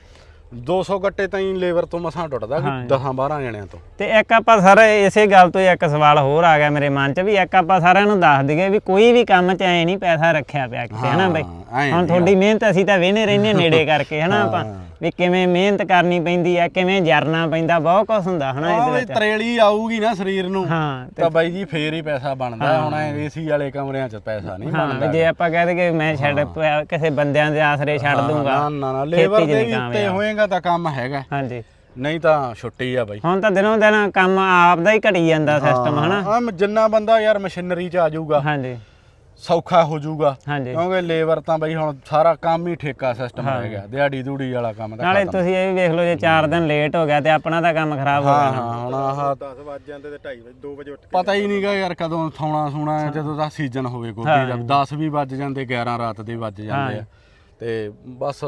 200 ਗੱਟੇ ਤਾਈਂ ਲੇਬਰ ਤੋਂ ਮਸਾਂ ਟੁੱਟਦਾ ਹਾਂ। 10 12 ਜਣਿਆਂ ਤੋਂ। ਤੇ ਇੱਕ ਆਪਾਂ ਸਰ ਇਸੇ ਗੱਲ ਤੋਂ ਹੀ ਇੱਕ ਸਵਾਲ ਹੋਰ ਆ ਗਿਆ ਮੇਰੇ ਮਨ 'ਚ ਵੀ ਇੱਕ ਆਪਾਂ ਸਾਰਿਆਂ ਨੂੰ ਦੱਸ ਦਈਏ ਵੀ ਕੋਈ ਵੀ ਕੰਮ 'ਚ ਐ ਨਹੀਂ ਪੈਸਾ ਰੱਖਿਆ ਪਿਆ ਕਿਤੇ ਹਨਾ ਬਈ? ਹਾਂ, ਐਂ ਹੁਣ ਨੀ ਤੁਹਾਡੀ ਮਿਹਨਤ ਅਸੀਂ ਤਾਂ ਵੇਹਨੇ ਰਹਿੰਦੇ ਹਾਂ ਨੇੜੇ ਕਰਕੇ ਹਨਾ ਆਪਾਂ? ਹਾਂ। ਵੀ ਕਿਵੇਂ ਮਿਹਨਤ ਕਰਨੀ ਪੈਂਦੀ ਆ ਕਿਵੇਂ ਜਰਨਾ ਪੈਂਦਾ ਬਹੁਤ ਕੁਝ ਹੁੰਦਾ ਹਨਾ ਆਹ ਇਹਦੇ ਵੀ ਵਿੱਚ। ਤਰੇਲੀ ਆਊਗੀ ਨਾ ਸਰੀਰ ਨੂੰ ਹਾਂ ਤੇ ਤਾਂ ਬਾਈ ਜੀ ਫੇਰ ਹੀ ਪੈਸਾ ਬਣਦਾ ਹੁਣ ਏਸੀ ਵਾਲੇ ਕਮਰਿਆਂ 'ਚ ਪੈਸਾ ਨਹੀਂ ਹਾਂ ਬਣਦਾ ਵੀ ਜੇ ਆਪਾਂ ਕਹਿ ਦਈਏ ਮੈਂ ਛੱਡ ਕਿਸੇ ਬੰਦਿਆਂ ਦੇ ਆਸਰੇ ਛੱਡ ਦੂੰਗਾ ਨਾ ਨਾ ਨਾ ਲੇਬਰ ਦੇ ਵੀ ਉੱਤੇ ਕਾਮਯਾਬ। ਹੋਏਗਾ ਤਾਂ ਕੰਮ ਹੈਗਾ। ਹਾਂਜੀ। ਨਹੀਂ ਤਾਂ ਛੁੱਟੀ ਆ ਬਾਈ। ਹੁਣ ਤਾਂ ਦਿਨੋਂ ਦਿਨ ਕੰਮ ਆਪ ਦਾ ਹੀ ਘਟੀ ਜਾਂਦਾ ਸਿਸਟਮ ਹਨਾ? ਹਾਂ ਮ- ਜਿੰਨਾ ਬੰਦਾ ਯਾਰ ਮਸ਼ੀਨਰੀ 'ਚ ਆ ਜਾਊਗਾ ਹਾਂਜੀ। ਸੌਖਾ ਹੋ ਜਾਊਗਾ। ਕਿਉਂਕਿ ਲੇਬਰ ਤਾਂ ਬਈ ਹੁਣ ਸਾਰਾ ਕੰਮ ਹੀ ਠੇਕਾ ਸਿਸਟਮ ਰਹਿ ਗਿਆ ਦਿਹਾੜੀ ਦੂੜੀ ਵਾਲਾ ਕੰਮ ਤਾਂ ਨਾਲੇ। ਤੁਸੀਂ ਇਹ ਵੀ ਵੇਖ ਲਓ ਜੇ 4 ਦਿਨ ਲੇਟ ਹੋ ਗਿਆ ਤੇ ਆਪਣਾ ਤਾਂ ਕੰਮ ਖਰਾਬ ਹੋ ਹਾਂ ਗਿਆ। ਹਾਂ ਹੁਣ ਆਹ 10 ਵਜ ਜਾਂਦੇ ਤੇ 2:30 ਵਜੇ 2 ਵਜੇ ਉੱਠ ਪਤਾ ਹੀ ਨਹੀਂਗਾ ਯਾਰ ਕਦੋਂ ਥਾਉਣਾ ਸੋਣਾ ਹੈ ਜਦੋਂ ਦਾ ਸੀਜ਼ਨ ਹੋਵੇ ਗੋਭੀ ਦਾ। 10 ਵੀ ਵੱਜ ਜਾਂਦੇ 11 ਰਾਤ ਦੇ ਵੱਜ ਜਾਂਦੇ ਆ। ਤੇ ਬਸ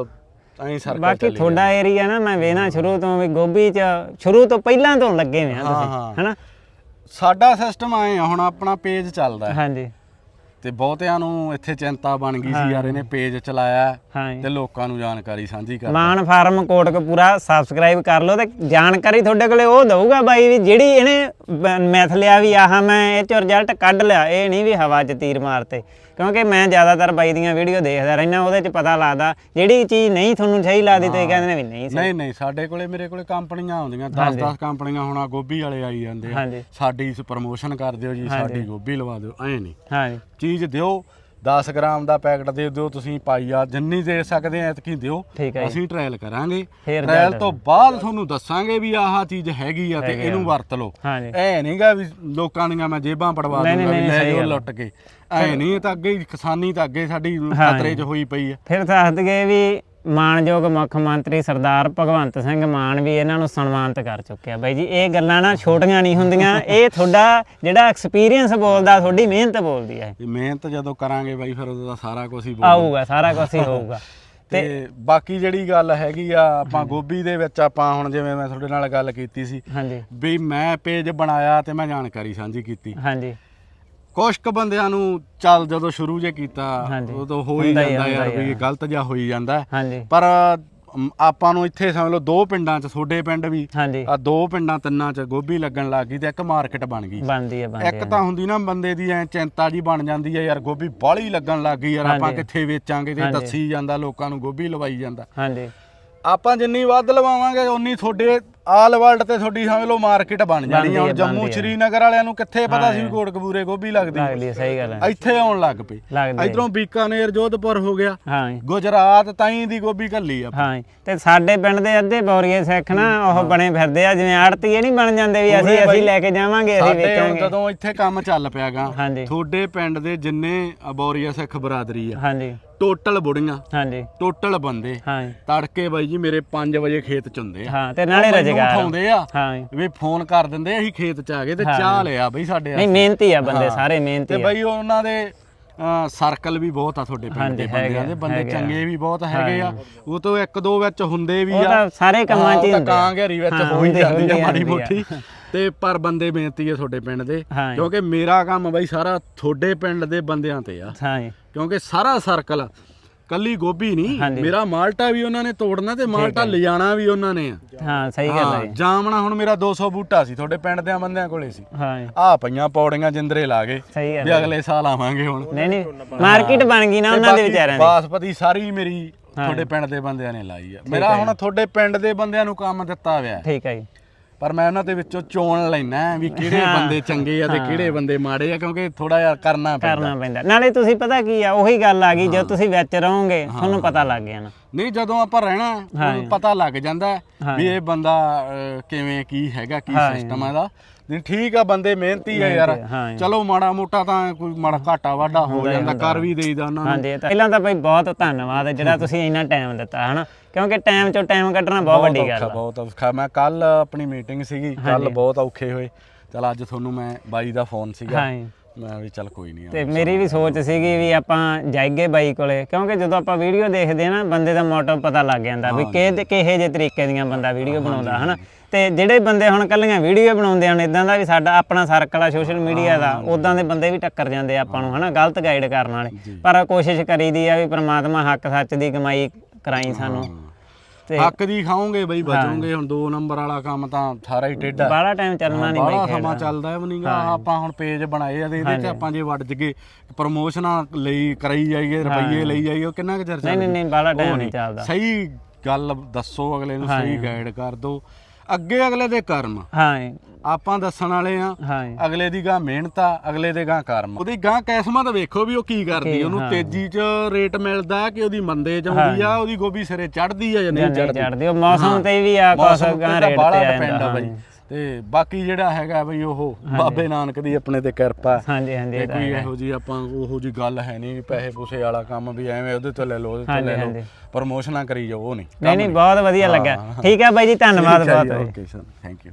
ਐਂ ਸਰਕਲ ਬਾਕੀ ਤੁਹਾਡਾ ਏਰੀਆ ਨਾ ਮੈਂ ਵੇਖਣਾ ਸ਼ੁਰੂ ਤੋਂ ਵੀ ਗੋਭੀ ਚ ਸ਼ੁਰੂ ਤੋਂ ਪਹਿਲਾਂ ਤੋਂ ਲੱਗੇ ਹੋਏ ਆ ਹਾਂ, ਤੁਸੀਂ ਹਾਂ। ਹਨਾ? ਸਾਡਾ ਸਿਸਟਮ ਆਏ ਆ ਹੁਣ ਆਪਣਾ ਪੇਜ ਚੱਲਦਾ ਹੈ। ਹਾਂਜੀ। ਤੇ ਬਹੁਤਿਆਂ ਨੂੰ ਇੱਥੇ ਚਿੰਤਾ ਬਣ ਗਈ ਸੀ ਯਾਰ ਇਹਨੇ ਪੇਜ ਚਲਾਇਆ ਹੈ ਹਾਂ ਤੇ ਲੋਕਾਂ ਨੂੰ ਜਾਣਕਾਰੀ ਸਾਂਝੀ ਕਰ ਮਾਨ ਫਾਰਮ ਕੋਟਕਪੂਰਾ ਸਬਸਕ੍ਰਾਈਬ ਕਰ ਲਓ ਤੇ ਜਾਣਕਾਰੀ ਤੁਹਾਡੇ ਕੋਲੇ ਉਹ ਦਊਗਾ ਬਾਈ ਵੀ ਜਿਹੜੀ ਇਹਨੇ ਮੈਥ ਲਿਆ ਵੀ ਆਹ ਮੈਂ ਇਹ ਚ ਰਿਜ਼ਲਟ ਕੱਢ ਲਿਆ ਇਹ ਨਹੀਂ ਵੀ ਹਵਾ 'ਚ ਤੀਰ ਮਾਰਤੇ। ਕਿਉਂਕਿ ਮੈਂ ਜ਼ਿਆਦਾਤਰ ਬਾਈ ਦੀਆਂ ਵੀਡੀਓ ਦੇਖਦਾ ਰਹਿਣਾ ਉਹਦੇ 'ਚ ਪਤਾ ਲੱਗਦਾ ਜਿਹੜੀ ਚੀਜ਼ ਨਹੀਂ ਤੁਹਾਨੂੰ ਸਹੀ ਲੱਗਦੀ ਤੁਸੀਂ ਕਹਿੰਦੇ ਨੇ ਵੀ ਨਹੀਂ ਸਹੀ। ਨਹੀਂ ਨਹੀਂ ਸਾਡੇ ਕੋਲੇ ਮੇਰੇ ਕੋਲੇ ਕੰਪਨੀਆਂ ਆਉਂਦੀਆਂ 10 10 ਕੰਪਨੀਆਂ ਹੁਣ ਆਹ ਗੋਭੀ ਵਾਲੇ ਆਈ ਜਾਂਦੇ ਆ। ਹਾਂਜੀ। ਸਾਡੀ ਪ੍ਰਮੋਸ਼ਨ ਕਰ ਦਿਓ ਜੀ ਸਾਡੀ ਗੋਭੀ ਲਵਾ ਦਿਓ ਐ ਨਹੀਂ। ਹਾਂਜੀ। ਚੀਜ਼ ਦਿਓ 10 ਗ੍ਰਾਮ ਦਾ ਪੈਕਟ ਦੇ ਦਿਓ ਤੁਸੀਂ ਪਾਈਆ ਜਿੰਨੀ ਦੇ ਸਕਦੇ ਆ ਐਤਕੀ ਦਿਓ। ਠੀਕ ਹੈ ਜੀ। ਅਸੀਂ ਟ੍ਰਾਇਲ ਕਰਾਂਗੇ। ਫੇਰ ਟ੍ਰਾਇਲ ਤੋਂ ਬਾਅਦ ਤੁਹਾਨੂੰ ਦੱਸਾਂਗੇ ਵੀ ਆਹ ਚੀਜ਼ ਹੈਗੀ ਆ ਤੇ ਇਹਨੂੰ ਵਰਤ ਲਓ। ਹਾਂਜੀ। ਐ ਨਹੀਂਗਾ ਵੀ ਲੋਕਾਂ ਦੀਆਂ ਮੈਂ ਜੇਬਾਂ ਪੜਵਾ ਨਹੀਂ, ਦੂੰਗਾ ਵੀ ਨਹੀਂ, ਲੈ ਸਹੀ ਜਾਓ ਗੱਲ। ਲੁੱਟ ਕੇ। ਐ ਨਹੀਂ ਇਹ ਤਾਂ ਅੱਗੇ ਹੀ ਕਿਸਾਨੀ ਤਾਂ ਅੱਗੇ ਸਾਡੀ। ਖਤਰੇ 'ਚ ਹੋਈ ਪਈ ਹੈ ਫਿਰ ਦੱਸ ਦਈਏ ਵੀ ਮਾਨਯੋਗ ਮੁੱਖ ਮੰਤਰੀ ਸਰਦਾਰ ਭਗਵੰਤ ਸਿੰਘ ਮਾਨ ਵੀ ਇਹਨਾਂ ਨੂੰ ਸਨਮਾਨਿਤ ਕਰ ਚੁੱਕਿਆ। ਬਾਈ ਜੀ ਇਹ ਗੱਲਾਂ ਨਾ ਛੋਟੀਆਂ ਨਹੀਂ ਹੁੰਦੀਆਂ। ਇਹ ਤੁਹਾਡਾ ਜਿਹੜਾ ਐਕਸਪੀਰੀਅੰਸ ਬੋਲਦਾ ਤੁਹਾਡੀ ਮਿਹਨਤ ਬੋਲਦੀ ਹੈ ਮਿਹਨਤ ਜਦੋਂ ਕਰਾਂਗੇ ਬਾਈ ਫਿਰ ਉਹਦਾ ਸਾਰਾ ਕੁਝ ਹੀ ਆਊਗਾ ਸਾਰਾ ਕੁਝ ਹੀ ਹੋਊਗਾ। ਤੇ ਬਾਕੀ ਜਿਹੜੀ ਗੱਲ ਹੈਗੀ ਆ ਆਪਾਂ ਗੋਭੀ ਦੇ ਵਿੱਚ ਆਪਾਂ ਹੁਣ ਜਿਵੇਂ ਮੈਂ ਤੁਹਾਡੇ ਨਾਲ ਗੱਲ ਕੀਤੀ ਸੀ ਹਾਂਜੀ। ਵੀ ਮੈਂ ਪੇਜ ਬਣਾਇਆ ਤੇ ਮੈਂ ਜਾਣਕਾਰੀ ਸਾਂਝੀ ਕੀਤੀ। ਹਾਂਜੀ। ਕੁਛ ਕੁ ਬੰਦਿਆਂ ਨੂੰ ਚੱਲ ਜਦੋਂ ਸ਼ੁਰੂ ਜੇ ਕੀਤਾ ਹਾਂਜੀ। ਉਦੋਂ ਹੋ ਹੀ ਹੁੰਦਾ ਹੀ ਜਾਂਦਾ ਹੁੰਦਾ ਯਾਰ ਹੀ ਵੀ। ਗਲਤ ਜਿਹਾ ਹੋਈ ਜਾਂਦਾ ਹਾਂਜੀ ਪਰ ਅਮ, ਆਪਾਂ ਨੂੰ ਇੱਥੇ ਸਮਝ ਲਓ ਦੋ ਪਿੰਡਾਂ 'ਚ ਤੁਹਾਡੇ ਪਿੰਡ ਵੀ ਹਾਂਜੀ ਆ ਦੋ ਪਿੰਡਾਂ ਤਿੰਨਾਂ 'ਚ ਗੋਭੀ ਲੱਗਣ ਲੱਗ ਗਈ ਤੇ ਇੱਕ ਮਾਰਕੀਟ ਬਣ ਗਈ ਬਣਦੀ ਹੈ ਬਣਦੀ ਇੱਕ ਤਾਂ ਹੁੰਦੀ ਨਾ ਬੰਦੇ ਦੀ ਐ ਚਿੰਤਾ ਜੀ ਬਣ ਜਾਂਦੀ ਹੈ ਯਾਰ ਗੋਭੀ ਬਾਹਲੀ ਲੱਗਣ ਲੱਗ ਗਈ ਯਾਰ ਆਪਾਂ ਹਾਂਜੀ। ਕਿੱਥੇ ਵੇਚਾਂਗੇ ਤੇ ਹਾਂਜੀ। ਦੱਸੀ ਜਾਂਦਾ ਲੋਕਾਂ ਨੂੰ ਗੋਭੀ ਲਵਾਈ ਜਾਂਦਾ ਹਾਂਜੀ ਆਪਾਂ ਜਿੰਨੀ ਵੱਧ ਲਵਾਵਾਂਗੇ ਉਨੀ ਤੁਹਾਡੇ ਆਲ ਵਰਲਡ ਤੇ ਤੁਹਾਡੀ ਸਮਝ ਲਓ ਮਾਰਕੀਟ ਬਣ ਜਾਣੀ ਆ। ਹੁਣ ਜੰਮੂ। ਸ਼੍ਰੀਨਗਰ ਵਾਲਿਆਂ ਨੂੰ ਕਿੱਥੇ ਪਤਾ ਸੀ ਵੀ ਕੋਟਕਪੂਰੇ ਗੋਭੀ ਲੱਗਦੀ ਲੱਗਦੀ ਸਹੀ ਗੱਲ ਹੈ ਇੱਥੇ ਆਉਣ ਲੱਗ ਹੈ। ਇਧਰੋਂ ਬੀਕਾਨੇਰ ਜੋਧਪੁਰ ਹੋ ਗਿਆ। ਹਾਂ। ਗੁਜਰਾਤ ਤਾਈਂ ਦੀ ਗੋਭੀ ਘੱਲੀ ਆ। ਹਾਂ। ਤੇ ਸਾਡੇ ਪਿੰਡ ਦੇ ਅੱਧੇ ਬੌਰੀਏ ਸਿੱਖ ਨਾ ਉਹ ਬਣੇ ਫਿਰਦੇ ਆ ਜਿਵੇਂ ਆੜਤੀਏ ਨਹੀਂ ਬਣ ਜਾਂਦੇ ਵੀ ਅਸੀਂ ਅਸੀਂ। ਲੈ ਕੇ ਜਾਵਾਂਗੇ ਅਸੀਂ ਵੇਚਾਂਗੇ। ਜਦੋਂ ਇੱਥੇ ਕੰਮ ਚੱਲ ਪਿਆਗਾ ਤੁਹਾਡੇ ਪਿੰਡ ਦੇ ਜਿੰਨੇ ਅਬੋਰੀਆ ਸਿੱਖ ਬਰਾਦਰੀ ਆ ਹਾਂਜੀ। ਟੋਟਲ ਬੁੜੀਆਂ। ਹਾਂਜੀ। ਟੋਟਲ ਬੰਦੇ। ਹਾਂ। ਜੀ, ਤੜਕੇ ਬਾਈ ਜੀ ਮੇਰੇ 5 ਵਜੇ ਖੇਤ ਚ ਹੁੰਦੇ ਆ। ਹਾਂ ਤੇ ਨਾਲੇ ਰਜਗਾਰ ਉਠਾਉਂਦੇ ਆ ਹਾਂ। ਵੀ ਫੋਨ ਕਰ ਦਿੰਦੇ ਅਸੀਂ ਖੇਤ ਚ ਆ ਗਏ ਤੇ ਚਾਹ ਲਿਆ ਬਈ ਸਾਡੇ ਨਹੀਂ ਮਿਹਨਤੀ ਆ ਬੰਦੇ। ਸਾਰੇ ਤੇ ਮਿਹਨਤੀ ਆ। ਬਈ ਉਹਨਾਂ ਦੇ ਸਰਕਲ ਵੀ ਬਹੁਤ ਆ ਤੁਹਾਡੇ ਪਿੰਡ ਦੇ ਹਾਂਜੀ, ਬੰਦਿਆਂ ਦੇ। ਬੰਦੇ। ਚੰਗੇ ਵੀ ਬਹੁਤ ਹੈਗੇ ਆ। ਉਹ ਤੋਂ ਇੱਕ ਦੋ ਵਿੱਚ ਹੁੰਦੇ ਵੀ ਉਹ ਆ। ਤਾਂ ਸਾਰੇ ਕੰਮਾਂ 'ਚ ਹੀ ਹੁੰਦੇ ਤਾਂ ਆ। ਕਾਂ ਘੇਰੀ ਵਿੱਚ ਹਾਂ, ਜਾਂਦੀ ਆ ਮਾੜੀ। ਮੋਟੀ। ਤੇ ਪਰ ਬੰਦੇ ਬੇਨਤੀ ਹੈ ਤੁਹਾਡੇ ਪਿੰਡ ਦੇ ਹਾਂ। ਕਿਉਂਕਿ ਮੇਰਾ ਕੰਮ ਬਈ ਸਾਰਾ ਤੁਹਾਡੇ ਪਿੰਡ ਦੇ ਬੰਦਿਆਂ ਤੇ ਆ। ਹਾਂ ਜੀ। ਕਿਉਂਕਿ ਸਾਰਾ ਸਰਕਲ ਕੱਲੀ ਗੋਭੀ ਨਹੀਂ ਹਾਂਜੀ। ਮੇਰਾ ਮਾਲਟਾ ਵੀ ਉਹਨਾਂ ਨੇ ਤੋੜਨਾ ਤੇ ਮਾਲਟਾ ਲਿਜਾਣਾ ਵੀ ਉਹਨਾਂ ਨੇ ਆ। ਹਾਂ ਸਹੀ ਗੱਲ ਹੈ ਹਾਂ ਜੀ। ਜਾਮਣਾ ਹੁਣ ਮੇਰਾ 200 ਬੂਟਾ ਸੀ ਤੁਹਾਡੇ ਪਿੰਡ ਦੇ ਬੰਦਿਆਂ ਕੋਲੇ ਸੀ। ਹਾਂ ਜੀ, ਆ ਪਈਆਂ ਪੌੜੀਆਂ ਜਿੰਦਰੇ ਲਾ ਗਏ ਸਹੀ ਗੱਲ ਵੀ ਹੈ। ਅਗਲੇ ਸਾਲ ਆਵਾਂਗੇ ਹੁਣ। ਨਹੀਂ ਨਹੀਂ ਮਾਰਕੀਟ ਬਣ ਗਈ ਨਾ ਉਹਨਾਂ ਦੇ ਵਿਚਾਰਿਆਂ ਦੀ। ਬਾਸਪਤੀ ਸਾਰੀ ਮੇਰੀ ਤੁਹਾਡੇ ਪਿੰਡ ਦੇ ਬੰਦਿਆਂ ਨੇ ਲਾਈ ਆ। ਮੇਰਾ ਹੁਣ ਤੁਹਾਡੇ ਪਿੰਡ ਦੇ ਬੰਦਿਆਂ ਨੂੰ ਕੰਮ ਦਿੱਤਾ ਹੋਇਆ ਹੈ। ਠੀਕ ਹੈ ਜੀ। ਪਰ ਮੈਂ ਉਹਨਾਂ ਦੇ ਵਿੱਚੋਂ ਚੋਣ ਲੈਣਾ ਵੀ ਕਿਹੜੇ ਬੰਦੇ ਚੰਗੇ ਆ ਤੇ ਕਿਹੜੇ ਬੰਦੇ ਮਾੜੇ ਆ ਕਿਉਂਕਿ ਥੋੜਾ ਜਿਹਾ ਕਰਨਾ ਪੈਂਦਾ। ਕਰਨਾ ਪੈਂਦਾ। ਨਾਲੇ ਤੁਸੀਂ ਪਤਾ ਕੀ ਆ ਉਹੀ ਗੱਲ ਆ ਗਈ ਜਦੋਂ ਤੁਸੀਂ ਵਿੱਚ ਰਹੋਗੇ ਤੁਹਾਨੂੰ ਪਤਾ ਲੱਗ ਗਿਆ ਨਾ। ਨਹੀਂ ਜਦੋਂ ਆਪਾਂ ਰਹਿਣਾ ਉਦੋਂ ਪਤਾ ਲੱਗ ਜਾਂਦਾ ਹੈ ਵੀ ਇਹ ਬੰਦਾ ਅਹ, ਕਿਵੇਂ ਕੀ ਹੈਗਾ ਕੀ ਸਿਸਟਮ ਹੈ ਇਹਦਾ। ਨਹੀਂ ਠੀਕ ਆ ਬੰਦੇ ਮਿਹਨਤੀ ਆ ਯਾਰ। ਚਲੋ ਮਾੜਾ ਮੋਟਾ ਤਾਂ ਕੋਈ ਮਾੜਾ ਘਾਟਾ ਵਾਢਾ ਹੋ ਜਾਂਦਾ ਕਰ ਵੀ ਦੇਈਦਾ ਉਹਨਾਂ ਨੂੰ। ਹਾਂਜੀ ਪਹਿਲਾਂ ਤਾਂ ਬਈ ਬਹੁਤ ਧੰਨਵਾਦ ਜਿਹੜਾ ਤੁਸੀਂ ਇੰਨਾ ਟਾਈਮ ਦਿੱਤਾ ਹਨਾ? ਕਿਉਂਕਿ ਟਾਈਮ ਚੋਂ ਟਾਈਮ ਕੱਢਣਾ ਬਹੁਤ ਵੱਡੀ ਗੱਲ ਆ। ਬਹੁਤ ਔਖਾ। ਮੈਂ ਕੱਲ ਆਪਣੀ ਮੀਟਿੰਗ ਸੀਗੀ ਕੱਲ ਬਹੁਤ ਔਖੇ ਹੋਏ। ਚਲ ਅੱਜ ਤੁਹਾਨੂੰ ਮੈਂ ਬਾਈ ਦਾ ਫੋਨ ਸੀਗਾ। ਮੈਂ ਵੀ ਚੱਲ ਕੋਈ ਨਹੀਂ ਤੇ ਮੇਰੀ ਵੀ ਸੋਚ ਸੀਗੀ ਵੀ ਆਪਾਂ ਜਾਈਏ ਬਾਈ ਕੋਲੇ ਕਿਉਂਕਿ ਜਦੋਂ ਆਪਾਂ ਵੀਡੀਓ ਦੇਖਦੇ ਆ ਨਾ ਬੰਦੇ ਦਾ ਮੋਟਿਵ ਪਤਾ ਲੱਗ ਜਾਂਦਾ ਵੀ ਕਿਹਦੇ ਕਿਹੇ ਜਿਹੇ ਤਰੀਕੇ ਦੀਆਂ ਬੰਦਾ ਵੀਡੀਓ ਬਣਾਉਂਦਾ ਹਨਾ? ਤੇ ਜਿਹੜੇ ਬੰਦੇ ਹੁਣ ਕੱਲੀਆਂ ਵੀਡੀਓ ਬਣਾਉਂਦੇ ਹਨ ਇਦਾਂ ਦਾ ਵੀ ਸਾਡਾ ਆਪਣਾ ਸਰਕਲ ਆ ਸੋਸ਼ਲ ਮੀਡੀਆ ਦਾ ਉਦਾਂ ਦੇ ਬੰਦੇ ਵੀ ਟੱਕਰ ਜਾਂਦੇ ਆਪਾਂ ਨੂੰ ਹਨਾ? ਗਲਤ ਗਾਈਡ ਕਰਨ ਵਾਲੇ। ਪਰ ਕੋਸ਼ਿਸ਼ ਕਰੀਦੀ ਆ ਵੀ ਪ੍ਰਮਾਤਮਾ ਹੱਕ ਸੱਚ ਦੀ ਕਮਾਈ ਕਰਾਈ ਸਾਨੂੰ। ਤੇ ਹੱਕ ਦੀ ਖਾਓਗੇ ਬਈ ਬਚੋਗੇ ਹੁਣ 2 ਨੰਬਰ ਵਾਲਾ ਕੰਮ ਤਾਂ ਸਾਰਾ ਹੀ ਟੇਢਾ। ਬਾਹਲਾ ਟਾਈਮ ਚੱਲਣਾ ਨਹੀਂ ਬਾਹਲਾ ਬਾਈ ਸਮਾਂ ਚੱਲਦਾ ਹੈ। ਨਹੀਂਗਾ ਆਪਾਂ ਹੁਣ ਪੇਜ ਬਣਾਏ ਆ ਤੇ ਇਹਦੇ 'ਚ ਆਪਾਂ ਜੇ ਵੱਡ ਜਗੇ ਪ੍ਰਮੋਸ਼ਨਾਂ ਲਈ ਕਰਾਈ ਜਾਈਏ ਰੁਪਈਏ ਲਈ ਜਾਈਏ ਉਹ ਕਿੰਨਾ ਕੁ ਚਿਰ ਨਹੀਂ ਨਹੀਂ ਨਹੀਂ ਬਾਹਲਾ ਟਾਈਮ। ਨਹੀਂ। ਚੱਲਦਾ। ਸਹੀ ਗੱਲ ਦੱਸੋ ਅਗਲੇ ਨੂੰ ਸਹੀ ਗਾਈਡ ਕਰ ਦਿਓ ਅੱਗੇ ਅਗਲੇ ਦੇ ਕਰਮ। ਹਾਂ ਜੀ, ਆਪਾਂ ਦੱਸਣ ਵਾਲੇ ਆ ਹਾਂ ਜੀ। ਅਗਲੇ ਦੀ ਗਾਂ ਮਿਹਨਤ ਆ ਅਗਲੇ ਦੇ ਗਾਂ ਕਰਮ। ਉਹਦੀ ਗਾਂ ਕਿਸਮਤ ਵੇਖੋ ਵੀ ਉਹ ਕੀ ਕਰਦੀ ਉਹਨੂੰ ਤੇਜ਼ੀ 'ਚ ਰੇਟ ਮਿਲਦਾ ਕਿ ਉਹਦੀ ਮੰਦੇ 'ਚ ਆਉਂਦੀ ਆ ਉਹਦੀ ਗੋਭੀ ਸਿਰੇ ਚੜਦੀ ਆ ਜਾਂ ਨਹੀਂ ਨਹੀਂ ਚੜਦੀ ਚੜਦੇ ਉਹ ਮੌਸਮ ਤੇ ਵੀ ਆ ਕੁਛ ਮੌਸਮ ਗਾਂ ਤੇ ਰੇਟ ਬਾਹਲਾ ਤੇ ਆ ਬਈ। ਤੇ ਬਾਕੀ ਜਿਹੜਾ ਹੈਗਾ ਬਈ ਉਹ ਬਾਬੇ ਨਾਨਕ ਦੀ ਆਪਣੇ ਤੇ ਕਿਰਪਾ ਹਾਂਜੀ ਹਾਂਜੀ ਇਹ ਕੋਈ। ਇਹੋ ਜੀ ਆਪਾਂ ਉਹੋ ਜੀ ਗੱਲ ਹੈ ਨਹੀਂ ਪੈਸੇ ਪੂਸੇ ਵਾਲਾ ਕੰਮ ਵੀ ਐਵੇਂ ਉਹਦੇ ਤੋਂ ਲੈ ਲਓ ਉਹਦੇ ਤੋਂ ਲੈ ਲਓ। ਪ੍ਰਮੋਸ਼ਨਾਂ ਕਰੀ ਜਾਓ ਉਹ ਨਹੀਂ। ਨਹੀਂ ਨਹੀਂ ਬਹੁਤ ਵਧੀਆ ਲੱਗਾ। ਠੀਕ ਹੈ ਬਾਈ ਜੀ ਧੰਨਵਾਦ ਬਹੁਤ ਓਕੇ ਸਰ ਥੈਂਕ ਯੂ